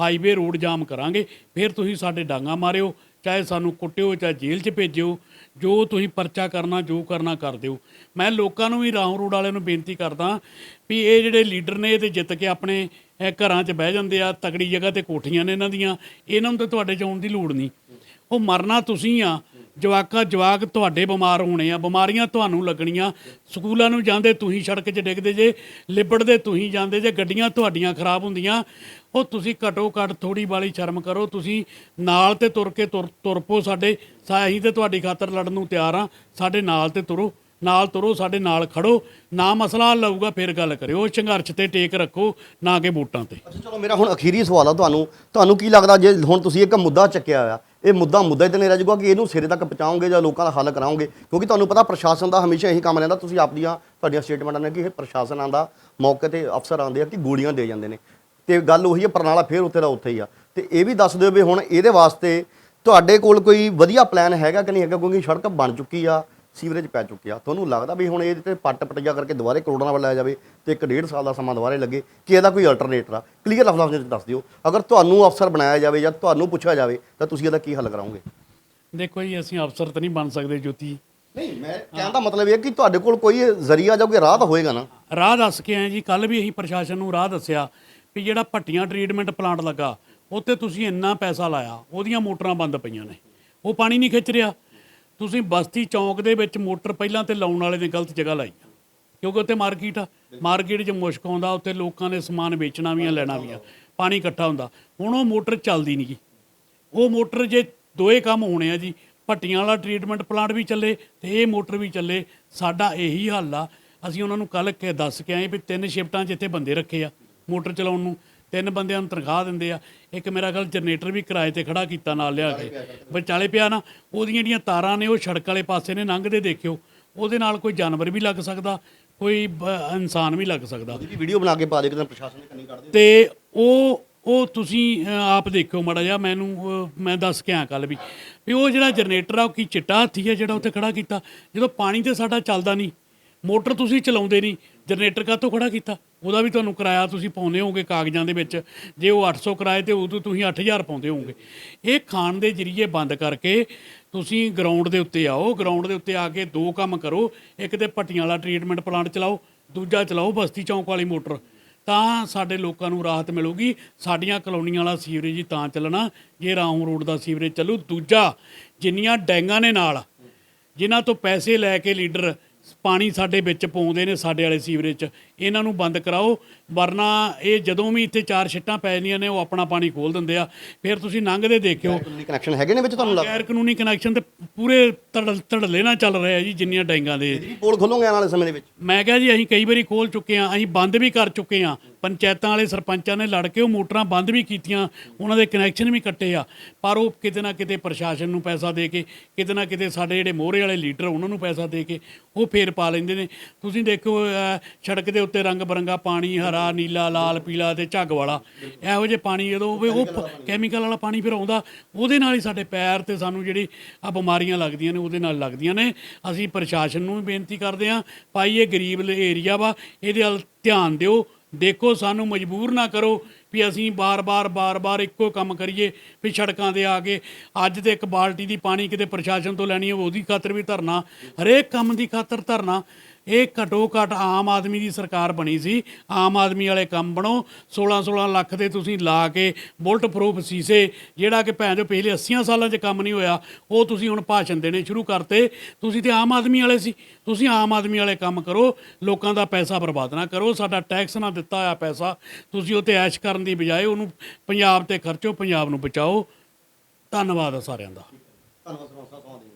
Speaker 2: ਹਾਈਵੇ ਰੋਡ ਜਾਮ ਕਰਾਂਗੇ। ਫਿਰ ਤੁਸੀਂ ਸਾਡੇ ਡਾਂਗਾ ਮਾਰਿਓ, ਚਾਹੇ ਸਾਨੂੰ ਕੁੱਟਿਓ, ਚਾਹੇ ਜੇਲ੍ਹ 'ਚ ਭੇਜਿਓ। ਜੋ ਤੁਸੀਂ ਪਰਚਾ ਕਰਨਾ, ਜੋ ਕਰਨਾ ਕਰ ਦਿਓ। ਮੈਂ ਲੋਕਾਂ ਨੂੰ ਵੀ ਰਾਹ ਰੋਡ ਵਾਲਿਆਂ ਨੂੰ ਬੇਨਤੀ ਕਰਦਾ ਵੀ ਇਹ ਜਿਹੜੇ ਲੀਡਰ ਨੇ, ਇਹ ਤੇ ਜਿੱਤ ਕੇ ਆਪਣੇ ਘਰਾਂ 'ਚ ਬਹਿ ਜਾਂਦੇ ਆ ਤਗੜੀ ਜਗ੍ਹਾ ਤੇ ਕੋਠੀਆਂ ਨੇ ਇਹਨਾਂ ਦੀਆਂ, ਇਹਨਾਂ ਨੂੰ ਤਾਂ ਤੁਹਾਡੇ 'ਚ ਆਉਣ ਦੀ ਲੋੜ ਨਹੀਂ। ਉਹ ਮਰਨਾ ਤੁਸੀਂ ਆ, ਜਵਾਕਾਂ, ਜਵਾਕ ਤੁਹਾਡੇ ਬਿਮਾਰ ਹੋਣੇ ਆ, ਬਿਮਾਰੀਆਂ ਤੁਹਾਨੂੰ ਲੱਗਣੀਆਂ। ਸਕੂਲਾਂ ਨੂੰ ਜਾਂਦੇ, ਤੁਸੀਂ ਸੜਕ 'ਚ ਡਿੱਗਦੇ ਜੇ, ਲਿਬੜਦੇ, ਤੁਸੀਂ ਜਾਂਦੇ ਜੇ, ਗੱਡੀਆਂ ਤੁਹਾਡੀਆਂ ਖਰਾਬ ਹੁੰਦੀਆਂ। ਉਹ ਤੁਸੀਂ ਘਟੋ ਘੱਟ ਥੋੜੀ ਬਾਲੀ ਸ਼ਰਮ ਕਰੋ, ਤੁਸੀਂ ਨਾਲ ਤੇ ਤੁਰ ਕੇ ਤੁਰ ਤੁਰ ਪੋ ਸਾਡੇ, ਸਾ- ਅਸੀਂ ਤੇ ਤੁਹਾਡੀ ਖਾਤਰ ਲੜਨ ਨੂੰ ਤਿਆਰ ਆ ਸਾਡੇ ਨਾਲ ਤੇ ਤੁਰੋ, ਨਾਲ ਤੁਰੋ, ਸਾਡੇ ਨਾਲ ਖੜੋ, ਨਾ ਮਸਲਾ ਲਊਗਾ ਫਿਰ ਗੱਲ ਕਰਿਓ ਸੰਘਰਸ਼ ਤੇ ਟੇਕ ਰੱਖੋ, ਨਾ ਕਿ ਵੋਟਾਂ ਤੇ।
Speaker 1: ਅੱਛਾ, ਚਲੋ, ਮੇਰਾ ਹੁਣ ਅਖੀਰੀ ਸਵਾਲ ਆ ਤੁਹਾਨੂੰ ਤੁਹਾਨੂੰ ਕੀ ਲੱਗਦਾ ਜੇ ਹੁਣ ਤੁਸੀਂ ਇੱਕ ਮੁੱਦਾ ਚੱਕਿਆ ਹੋਇਆ, ਇਹ ਮੁੱਦਾ ਮੁੱਦਾ ਹੀ ਤੇ ਨਹੀਂ ਰਹਿ ਜਾਊਗਾ ਕਿ ਇਹਨੂੰ ਸਿਰੇ ਤੱਕ ਪਹੁੰਚਾਓਗੇ ਜਾਂ ਲੋਕਾਂ ਦਾ ਹੱਲ ਕਰਾਓਗੇ? ਕਿਉਂਕਿ ਤੁਹਾਨੂੰ ਪਤਾ ਪ੍ਰਸ਼ਾਸਨ ਦਾ ਹਮੇਸ਼ਾ ਇਹੀ ਕੰਮ ਰਹਿੰਦਾ, ਤੁਸੀਂ ਆਪਦੀਆਂ, ਤੁਹਾਡੀਆਂ ਸਟੇਟਮੈਂਟਾਂ ਨੇ ਕਿ ਇਹ ਪ੍ਰਸ਼ਾਸਨ ਆਂਦਾ ਮੌਕੇ ਤੇ ਅਫਸਰ ਆਉਂਦੇ ਆ ਕਿ ਗੋਲੀਆਂ ਦੇ ਜਾਂਦੇ ਨੇ। ਤੇ ਗੱਲ ਉਹੀ ਹੈ ਪ੍ਰਣਾਲਾ ਫੇਰ ਉੱਥੇ ਦਾ ਉੱਥੇ ਹੀ ਆ। ਤੇ ਇਹ ਵੀ ਦੱਸ ਦਿਓ ਵੀ ਹੁਣ ਇਹਦੇ ਵਾਸਤੇ ਤੁਹਾਡੇ ਕੋਲ ਕੋਈ ਵਧੀਆ ਪਲਾਨ ਹੈਗਾ ਕਿ ਨਹੀਂ ਹੈਗਾ? ਕਿਉਂਕਿ ਸੜਕ ਬਣ ਚੁੱਕੀ ਆ ਸੀਵਰੇਜ ਪੈ ਚੁੱਕਿਆ ਤੁਹਾਨੂੰ ਲੱਗਦਾ ਵੀ ਹੁਣ ਇਹਦੇ ਤੇ ਪੱਟ ਪਟਿਆ ਕਰਕੇ ਦੁਬਾਰੇ ਕਰੋੜਾਂ ਨਾਲ ਲਾਇਆ ਜਾਵੇ ਤੇ ਇੱਕ ਡੇਢ ਸਾਲ ਦਾ ਸਮਾਂ ਦੁਬਾਰੇ ਲੱਗੇ ਕਿ ਇਹਦਾ ਕੋਈ ਅਲਟਰਨੇਟਰ ਆ? ਕਲੀਅਰ ਲਫ਼ਜ਼ਾਂ ਵਿੱਚ ਦੱਸ ਦਿਓ। ਅਗਰ ਤੁਹਾਨੂੰ ਅਫਸਰ ਬਣਾਇਆ ਜਾਵੇ ਜਾਂ ਤੁਹਾਨੂੰ ਪੁੱਛਿਆ ਜਾਵੇ ਤਾਂ ਤੁਸੀਂ ਇਹਦਾ ਕੀ ਹੱਲ ਕਰਾਓਗੇ?
Speaker 2: ਦੇਖੋ ਜੀ ਅਸੀਂ ਅਫਸਰ ਤਾਂ ਨਹੀਂ ਬਣ ਸਕਦੇ ਜੋਤੀ।
Speaker 1: ਨਹੀਂ ਮੈਂ ਕਹਿਣ ਦਾ ਮਤਲਬ ਇਹ ਕਿ ਤੁਹਾਡੇ ਕੋਲ ਕੋਈ ਜ਼ਰੀਆ ਜਾਂ ਕੋਈ ਰਾਹ ਤਾਂ ਹੋਏਗਾ ਨਾ?
Speaker 2: ਰਾਹ ਦੱਸ ਕੇ ਆਏ ਜੀ। ਕੱਲ ਵੀ ਅਸੀਂ ਪ੍ਰਸ਼ਾਸਨ ਨੂੰ ਰਾਹ ਦੱਸਿਆ ਵੀ ਜਿਹੜਾ ਭੱਟੀਆਂ ਟ੍ਰੀਟਮੈਂਟ ਪਲਾਂਟ ਲੱਗਾ, ਉੱਥੇ ਤੁਸੀਂ ਇੰਨਾ ਪੈਸਾ ਲਾਇਆ, ਉਹਦੀਆਂ ਮੋਟਰਾਂ ਬੰਦ ਪਈਆਂ ਨੇ। ਉਹ ਪਾਣੀ ਨਹੀਂ ਖਿੱਚ ਰਿਹਾ। ਤੁਸੀਂ ਬਸਤੀ ਚੌਂਕ ਦੇ ਵਿੱਚ ਮੋਟਰ ਪਹਿਲਾਂ ਤੇ ਲਾਉਣ ਵਾਲੇ ਨੇ ਗਲਤ ਜਗ੍ਹਾ ਲਾਈ ਕਿਉਂਕਿ ਉੱਥੇ ਮਾਰਕੀਟ ਆ। ਮਾਰਕੀਟ 'ਚ ਮੁਸ਼ਕ ਆਉਂਦਾ, ਉੱਥੇ ਲੋਕਾਂ ਨੇ ਸਮਾਨ ਵੇਚਣਾ ਵੀ ਆ, ਲੈਣਾ ਵੀ ਆ, ਪਾਣੀ ਇਕੱਠਾ ਹੁੰਦਾ। ਹੁਣ ਉਹ ਮੋਟਰ ਚੱਲਦੀ ਨਹੀਂ ਗੀ। ਉਹ ਮੋਟਰ ਜੇ ਦੋਏ ਕੰਮ ਹੋਣੇ ਆ ਜੀ, ਭੱਟੀਆਂ ਵਾਲਾ ਟ੍ਰੀਟਮੈਂਟ ਪਲਾਂਟ ਵੀ ਚੱਲੇ ਤੇ ਇਹ ਮੋਟਰ ਵੀ ਚੱਲੇ, ਸਾਡਾ ਇਹੀ ਹੱਲ ਆ। ਅਸੀਂ ਉਹਨਾਂ ਨੂੰ ਕੱਲ ਕੇ ਦੱਸ ਕੇ ਆਏ ਵੀ ਤਿੰਨ ਸ਼ਿਫਟਾਂ 'ਚ ਇੱਥੇ ਬੰਦੇ ਰੱਖੇ ਆ। ਮੋਟਰ ਚਲਾਉਣ ਨੂੰ ਤਿੰਨ ਬੰਦਿਆਂ ਨੂੰ ਤਨਖਾਹ ਦਿੰਦੇ ਆ। ਇੱਕ ਮੇਰਾ ਗੱਲ ਜਨਰੇਟਰ ਵੀ ਕਿਰਾਏ ਤੇ ਖੜਾ ਕੀਤਾ ਨਾਲ ਲਿਆ ਕੇ। ਵਿਚਾਲੇ ਪਿਆ ਨਾ ਉਹਦੀਆਂ ਜਿਹੜੀਆਂ ਤਾਰਾਂ ਨੇ ਉਹ ਸੜਕ ਵਾਲੇ ਪਾਸੇ ਨੇ ਲੰਘਦੇ ਦੇਖਿਓ। ਉਹਦੇ ਨਾਲ ਕੋਈ ਜਾਨਵਰ ਵੀ ਲੱਗ ਸਕਦਾ ਕੋਈ ਇਨਸਾਨ ਵੀ ਲੱਗ ਸਕਦਾ।
Speaker 1: ਉਹਦੀ ਵੀਡੀਓ ਬਣਾ ਕੇ ਪਾ ਦਿਓ ਕਿ ਪ੍ਰਸ਼ਾਸਨ ਨੇ ਕੰਨੀ ਕੱਢ
Speaker 2: ਤੇ ਉਹ ਉਹ ਤੁਸੀਂ ਆਪ ਦੇਖਿਓ ਮਾੜਾ ਜਿਹਾ ਮੈਨੂੰ ਮੈਂ ਦੱਸ ਕੇ ਆ ਕੱਲ ਵੀ। ਵੀ ਉਹ ਜਿਹੜਾ ਜਨਰੇਟਰ ਆ ਉਹ ਕੀ ਚਿੱਟਾ ਹਾਥੀ ਆ ਜਿਹੜਾ ਉੱਥੇ ਖੜਾ ਕੀਤਾ? ਜਦੋਂ ਪਾਣੀ ਤੇ ਸਾਡਾ ਚੱਲਦਾ ਨਹੀਂ ਮੋਟਰ ਤੁਸੀਂ ਚਲਾਉਂਦੇ ਨਹੀਂ, ਜਨਰੇਟਰ ਕਾਹਤੋਂ ਖੜਾ ਕੀਤਾ? ਉਹਦਾ ਵੀ ਤੁਹਾਨੂੰ ਕਿਰਾਇਆ ਤੁਸੀਂ ਪਾਉਂਦੇ ਹੋਗੇ ਕਾਗਜ਼ਾਂ ਦੇ ਵਿੱਚ। ਜੇ ਉਹ 800 ਕਿਰਾਏ ਤੇ ਉਦੋਂ ਤੁਸੀਂ 8000 ਪਾਉਂਦੇ ਹੋਗੇ ਇਹ ਖਾਣ ਦੇ ਜਰੀਏ ਬੰਦ ਕਰਕੇ ਤੁਸੀਂ ਗਰਾਊਂਡ ਦੇ ਉੱਤੇ ਆਓ, ਗਰਾਊਂਡ ਦੇ ਉੱਤੇ ਆ ਕੇ ਦੋ ਕੰਮ ਕਰੋ। ਇੱਕ ਤੇ ਭੱਟੀਆਂ ਵਾਲਾ ਟ੍ਰੀਟਮੈਂਟ ਪਲਾਂਟ ਚਲਾਓ, ਦੂਜਾ ਚਲਾਓ ਬਸਤੀ ਚੌਂਕ ਵਾਲੀ ਮੋਟਰ। ਤਾਂ ਸਾਡੇ ਲੋਕਾਂ ਨੂੰ ਰਾਹਤ ਮਿਲੂਗੀ। ਸਾਡੀਆਂ ਕਲੋਨੀਆਂ ਵਾਲਾ ਸੀਵਰੇਜ ਹੀ ਤਾਂ ਚੱਲਣਾ, ਜੇ ਰਾਹੋਂ ਰੋਡ ਦਾ ਸੀਵਰੇਜ ਚੱਲੂ। ਦੂਜਾ, ਜਿੰਨੀਆਂ ਡੈਂਗਾਂ ਨੇ ਨਾਲ, ਜਿਨ੍ਹਾਂ ਤੋਂ ਪੈਸੇ ਲੈ ਕੇ ਲੀਡਰ ਪਾਣੀ ਸਾਡੇ ਵਿੱਚ ਪਾਉਂਦੇ ਨੇ ਸਾਡੇ ਵਾਲੇ ਸੀਵਰੇਜ 'ਚ ਇਹਨਾਂ ਨੂੰ ਬੰਦ ਕਰਾਓ। ਵਰਨਾ ਇਹ ਜਦੋਂ ਵੀ ਇੱਥੇ ਚਾਰ ਛਿੱਟਾਂ ਪੈ ਜਾਂਦੀਆਂ ਨੇ ਉਹ ਆਪਣਾ ਪਾਣੀ ਖੋਲ ਦਿੰਦੇ ਆ। ਫਿਰ ਤੁਸੀਂ ਲੰਘਦੇ ਦੇਖਿਓ।
Speaker 1: ਕਨੈਕਸ਼ਨ ਹੈਗੇ ਨੇ ਵਿੱਚ ਤੁਹਾਨੂੰ ਲੱਗਦਾ?
Speaker 2: ਗੈਰ ਕਾਨੂੰਨੀ ਕਨੈਕਸ਼ਨ ਤੇ ਪੂਰੇ ਧੜ ਧੜਲੇ ਨਾਲ ਚੱਲ ਰਿਹਾ ਜੀ ਜਿੰਨੀਆਂ ਡੈਂਗਾਂ ਦੇ।
Speaker 1: ਪੋਲ ਖੋਲੋਗੇ ਆਉਣ ਵਾਲੇ ਸਮੇਂ ਦੇ ਵਿੱਚ?
Speaker 2: ਮੈਂ ਕਿਹਾ ਜੀ ਅਸੀਂ ਕਈ ਵਾਰੀ ਖੋਲ ਚੁੱਕੇ ਹਾਂ ਅਸੀਂ ਬੰਦ ਵੀ ਕਰ ਚੁੱਕੇ ਹਾਂ। ਪੰਚਾਇਤਾਂ ਵਾਲੇ ਸਰਪੰਚਾਂ ਨੇ ਲੜ ਕੇ ਉਹ ਮੋਟਰਾਂ ਬੰਦ ਵੀ ਕੀਤੀਆਂ ਉਹਨਾਂ ਦੇ ਕਨੈਕਸ਼ਨ ਵੀ ਕੱਟੇ ਆ। ਪਰ ਉਹ ਕਿਤੇ ਨਾ ਕਿਤੇ ਪ੍ਰਸ਼ਾਸਨ ਨੂੰ ਪੈਸਾ ਦੇ ਕੇ ਕਿਤੇ ਨਾ ਕਿਤੇ ਸਾਡੇ ਜਿਹੜੇ ਮੋਹਰੇ ਵਾਲੇ ਲੀਡਰ ਉਹਨਾਂ ਨੂੰ ਪੈਸਾ ਦੇ ਕੇ ਉਹ ਫੇਰ ਪਾ ਲੈਂਦੇ ਨੇ। ਤੁਸੀਂ ਦੇਖੋ ਸੜਕ ਦੇ ਉੱਤੇ ਰੰਗ ਬਰੰਗਾ ਪਾਣੀ, ਹਰਾ, ਨੀਲਾ, ਲਾਲ, ਪੀਲਾ ਤੇ ਝੱਗ ਵਾਲਾ। ਇਹੋ ਜਿਹੇ ਪਾਣੀ ਜਦੋਂ ਹੋਵੇ ਉਹ ਕੈਮੀਕਲ ਵਾਲਾ ਪਾਣੀ ਫਿਰ ਆਉਂਦਾ, ਉਹਦੇ ਨਾਲ ਹੀ ਸਾਡੇ ਪੈਰ ਤੇ ਸਾਨੂੰ ਜਿਹੜੀ ਆ ਬਿਮਾਰੀਆਂ ਲੱਗਦੀਆਂ ਨੇ, ਉਹਦੇ ਨਾਲ ਲੱਗਦੀਆਂ ਨੇ। ਅਸੀਂ ਪ੍ਰਸ਼ਾਸਨ ਨੂੰ ਵੀ ਬੇਨਤੀ ਕਰਦੇ ਹਾਂ, ਭਾਈ ਇਹ ਗਰੀਬ ਏਰੀਆ ਵਾ, ਇਹਦੇ ਵੱਲ ਧਿਆਨ ਦਿਓ। ਦੇਖੋ, ਸਾਨੂੰ ਮਜਬੂਰ ਨਾ ਕਰੋ। ਵੀ ਅਸੀਂ ਬਾਰ-ਬਾਰ ਬਾਰ-ਬਾਰ ਇੱਕੋ ਕੰਮ ਕਰੀਏ ਵੀ ਸੜਕਾਂ ਦੇ ਆ ਕੇ ਅੱਜ ਤੇ ਇੱਕ ਬਾਲਟੀ ਦੀ ਪਾਣੀ ਕਿਤੇ ਪ੍ਰਸ਼ਾਸਨ ਤੋਂ ਲੈਣੀ ਹੋਵੇ, ਉਹਦੀ ਖਾਤਰ ਵੀ ਧਰਨਾ, ਹਰੇਕ ਕੰਮ ਦੀ ਖਾਤਰ ਧਰਨਾ। ਇਹ ਘਟੋ ਘਟ ਆਮ ਆਦਮੀ ਦੀ ਸਰਕਾਰ ਬਣੀ ਸੀ। ਆਮ ਆਦਮੀ ਵਾਲੇ ਕੰਮ ਬਣੋ। 16-16 ਲੱਖ ਦੇ ਤੁਸੀਂ ਲਾ ਕੇ ਬੁਲਟ ਪ੍ਰੂਫ ਸੀਸੇ, ਜਿਹੜਾ ਕਿ ਭੈਣ ਜੋ ਪਿਛਲੇ 80 ਸਾਲਾਂ 'ਚ ਕੰਮ ਨਹੀਂ ਹੋਇਆ, ਉਹ ਤੁਸੀਂ ਹੁਣ ਭਾਸ਼ਣ ਦੇਣੇ ਸ਼ੁਰੂ ਕਰਤੇ। ਤੁਸੀਂ ਤੇ ਆਮ ਆਦਮੀ ਵਾਲੇ ਸੀ। ਤੁਸੀਂ ਆਮ ਆਦਮੀ ਵਾਲੇ ਕੰਮ ਕਰੋ। ਲੋਕਾਂ ਦਾ ਪੈਸਾ ਬਰਬਾਦ ਨਾ ਕਰੋ। ਸਾਡਾ ਟੈਕਸ ਨਾ ਦਿੱਤਾ ਹੋਇਆ ਪੈਸਾ। ਤੁਸੀਂ ਉਹ ਤੇ ਐਸ਼ ਕਰਨ ਦੀ ਬਜਾਏ ਉਹਨੂੰ ਪੰਜਾਬ ਤੇ ਖਰਚੋ, ਪੰਜਾਬ ਨੂੰ ਬਚਾਓ। ਧੰਨਵਾਦ ਆ ਸਾਰਿਆਂ ਦਾ। ਧੰਨਵਾਦ।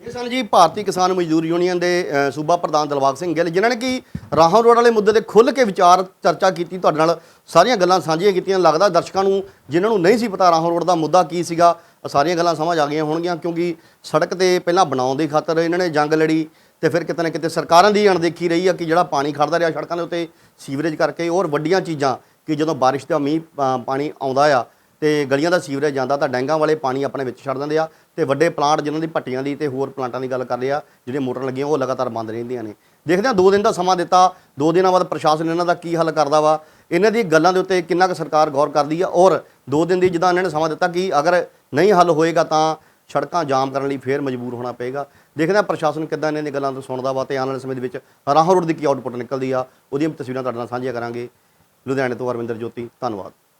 Speaker 1: ਇਹ ਸਨ ਜੀ ਭਾਰਤੀ ਕਿਸਾਨ ਮਜ਼ਦੂਰ ਯੂਨੀਅਨ ਦੇ ਅ, ਸੂਬਾ ਪ੍ਰਧਾਨ ਦਿਲਬਾਗ ਸਿੰਘ ਗਿੱਲ ਜਿਨ੍ਹਾਂ ਨੇ ਕਿ ਰਾਹੋਂ ਰੋਡ ਵਾਲੇ ਮੁੱਦੇ ਤੇ ਖੁੱਲ੍ਹ ਕੇ ਵਿਚਾਰ ਚਰਚਾ ਕੀਤੀ ਤੁਹਾਡੇ ਨਾਲ ਸਾਰੀਆਂ ਗੱਲਾਂ ਸਾਂਝੀਆਂ ਕੀਤੀਆਂ। ਲੱਗਦਾ ਦਰਸ਼ਕਾਂ ਨੂੰ ਜਿਨ੍ਹਾਂ ਨੂੰ ਨਹੀਂ ਸੀ ਪਤਾ ਰਾਹੋਂ ਰੋਡ ਦਾ ਮੁੱਦਾ ਕੀ ਸੀਗਾ ਉਹ ਸਾਰੀਆਂ ਗੱਲਾਂ ਸਮਝ ਆ ਗਈਆਂ ਹੋਣਗੀਆਂ ਕਿਉਂਕਿ ਸੜਕ ਤੇ ਪਹਿਲਾਂ ਬਣਾਉਣ ਦੀ ਖਾਤਰ ਇਹਨਾਂ ਨੇ ਜੰਗ ਲੜੀ ਤੇ ਫਿਰ ਕਿਤੇ ਨਾ ਕਿਤੇ ਸਰਕਾਰਾਂ ਦੀ ਅਣਦੇਖੀ ਰਹੀ ਆ ਕਿ ਜਿਹੜਾ ਪਾਣੀ ਖੜਦਾ ਰਿਹਾ ਸੜਕਾਂ ਦੇ ਉੱਤੇ ਸੀਵਰੇਜ ਕਰਕੇ ਔਰ ਵੱਡੀਆਂ ਚੀਜ਼ਾਂ ਕਿ ਜਦੋਂ ਬਾਰਿਸ਼ ਦਾ ਮੀਂਹ ਅ, ਪਾਣੀ ਆਉਂਦਾ ਆ ਤੇ ਗਲੀਆਂ ਦਾ ਸੀਵਰੇਜ ਜਾਂਦਾ ਤਾਂ ਡੈਂਗਾਂ ਵਾਲੇ ਪਾਣੀ ਆਪਣੇ ਵਿੱਚ ਛੱਡ ਦਿੰਦੇ ਆ ਤੇ ਵੱਡੇ ਪਲਾਂਟ ਜਿਨ੍ਹਾਂ ਦੀ ਭੱਟੀਆਂ ਦੀ ਤੇ ਹੋਰ ਪਲਾਂਟਾਂ ਦੀ ਗੱਲ ਕਰ ਰਹੇ ਆ, ਜਿਹੜੀਆਂ ਮੋਟਰਾਂ ਲੱਗੀਆਂ, ਉਹ ਲਗਾਤਾਰ ਬੰਦ ਰਹਿੰਦੀਆਂ ਨੇ। ਦੇਖਦੇ ਆ ਦੋ ਦਿਨ ਦਾ ਸਮਾਂ ਦਿੱਤਾ, ਦੋ ਦਿਨਾਂ ਬਾਅਦ ਪ੍ਰਸ਼ਾਸਨ ਇਹਨਾਂ ਦਾ ਕੀ ਹੱਲ ਕਰਦਾ ਵਾ, ਇਹਨਾਂ ਦੀ ਗੱਲਾਂ ਦੇ ਉੱਤੇ ਕਿੰਨਾ ਕੁ ਸਰਕਾਰ ਗੌਰ ਕਰਦੀ ਆ, ਔਰ ਦੋ ਦਿਨ ਦੀ ਜਿੱਦਾਂ ਇਹਨਾਂ ਨੇ ਸਮਾਂ ਦਿੱਤਾ ਕਿ ਅਗਰ ਨਹੀਂ ਹੱਲ ਹੋਏਗਾ ਤਾਂ ਸੜਕਾਂ ਜਾਮ ਕਰਨ ਲਈ ਫੇਰ ਮਜਬੂਰ ਹੋਣਾ ਪਏਗਾ। ਦੇਖਦੇ ਆ ਪ੍ਰਸ਼ਾਸਨ ਕਿੱਦਾਂ ਇਹਨਾਂ ਦੀ ਗੱਲਾਂ ਤੋਂ ਸੁਣਦਾ ਵਾ ਤੇ ਆਉਣ ਵਾਲੇ ਸਮੇਂ ਦੇ ਵਿੱਚ ਰਾਹੋਂ ਰੋਡ ਦੀ ਕੀ ਆਊਟਪੁੱਟ ਨਿਕਲਦੀ ਆ, ਉਹਦੀਆਂ ਵੀ ਤਸਵੀਰਾਂ ਤੁਹਾਡੇ ਨਾਲ ਸਾਂਝੀਆਂ ਕਰਾਂਗੇ। ਲੁਧਿਆਣੇ ਤੋਂ ਅਰਵਿੰਦਰ ਜੋਤੀ, ਧੰਨਵਾਦ।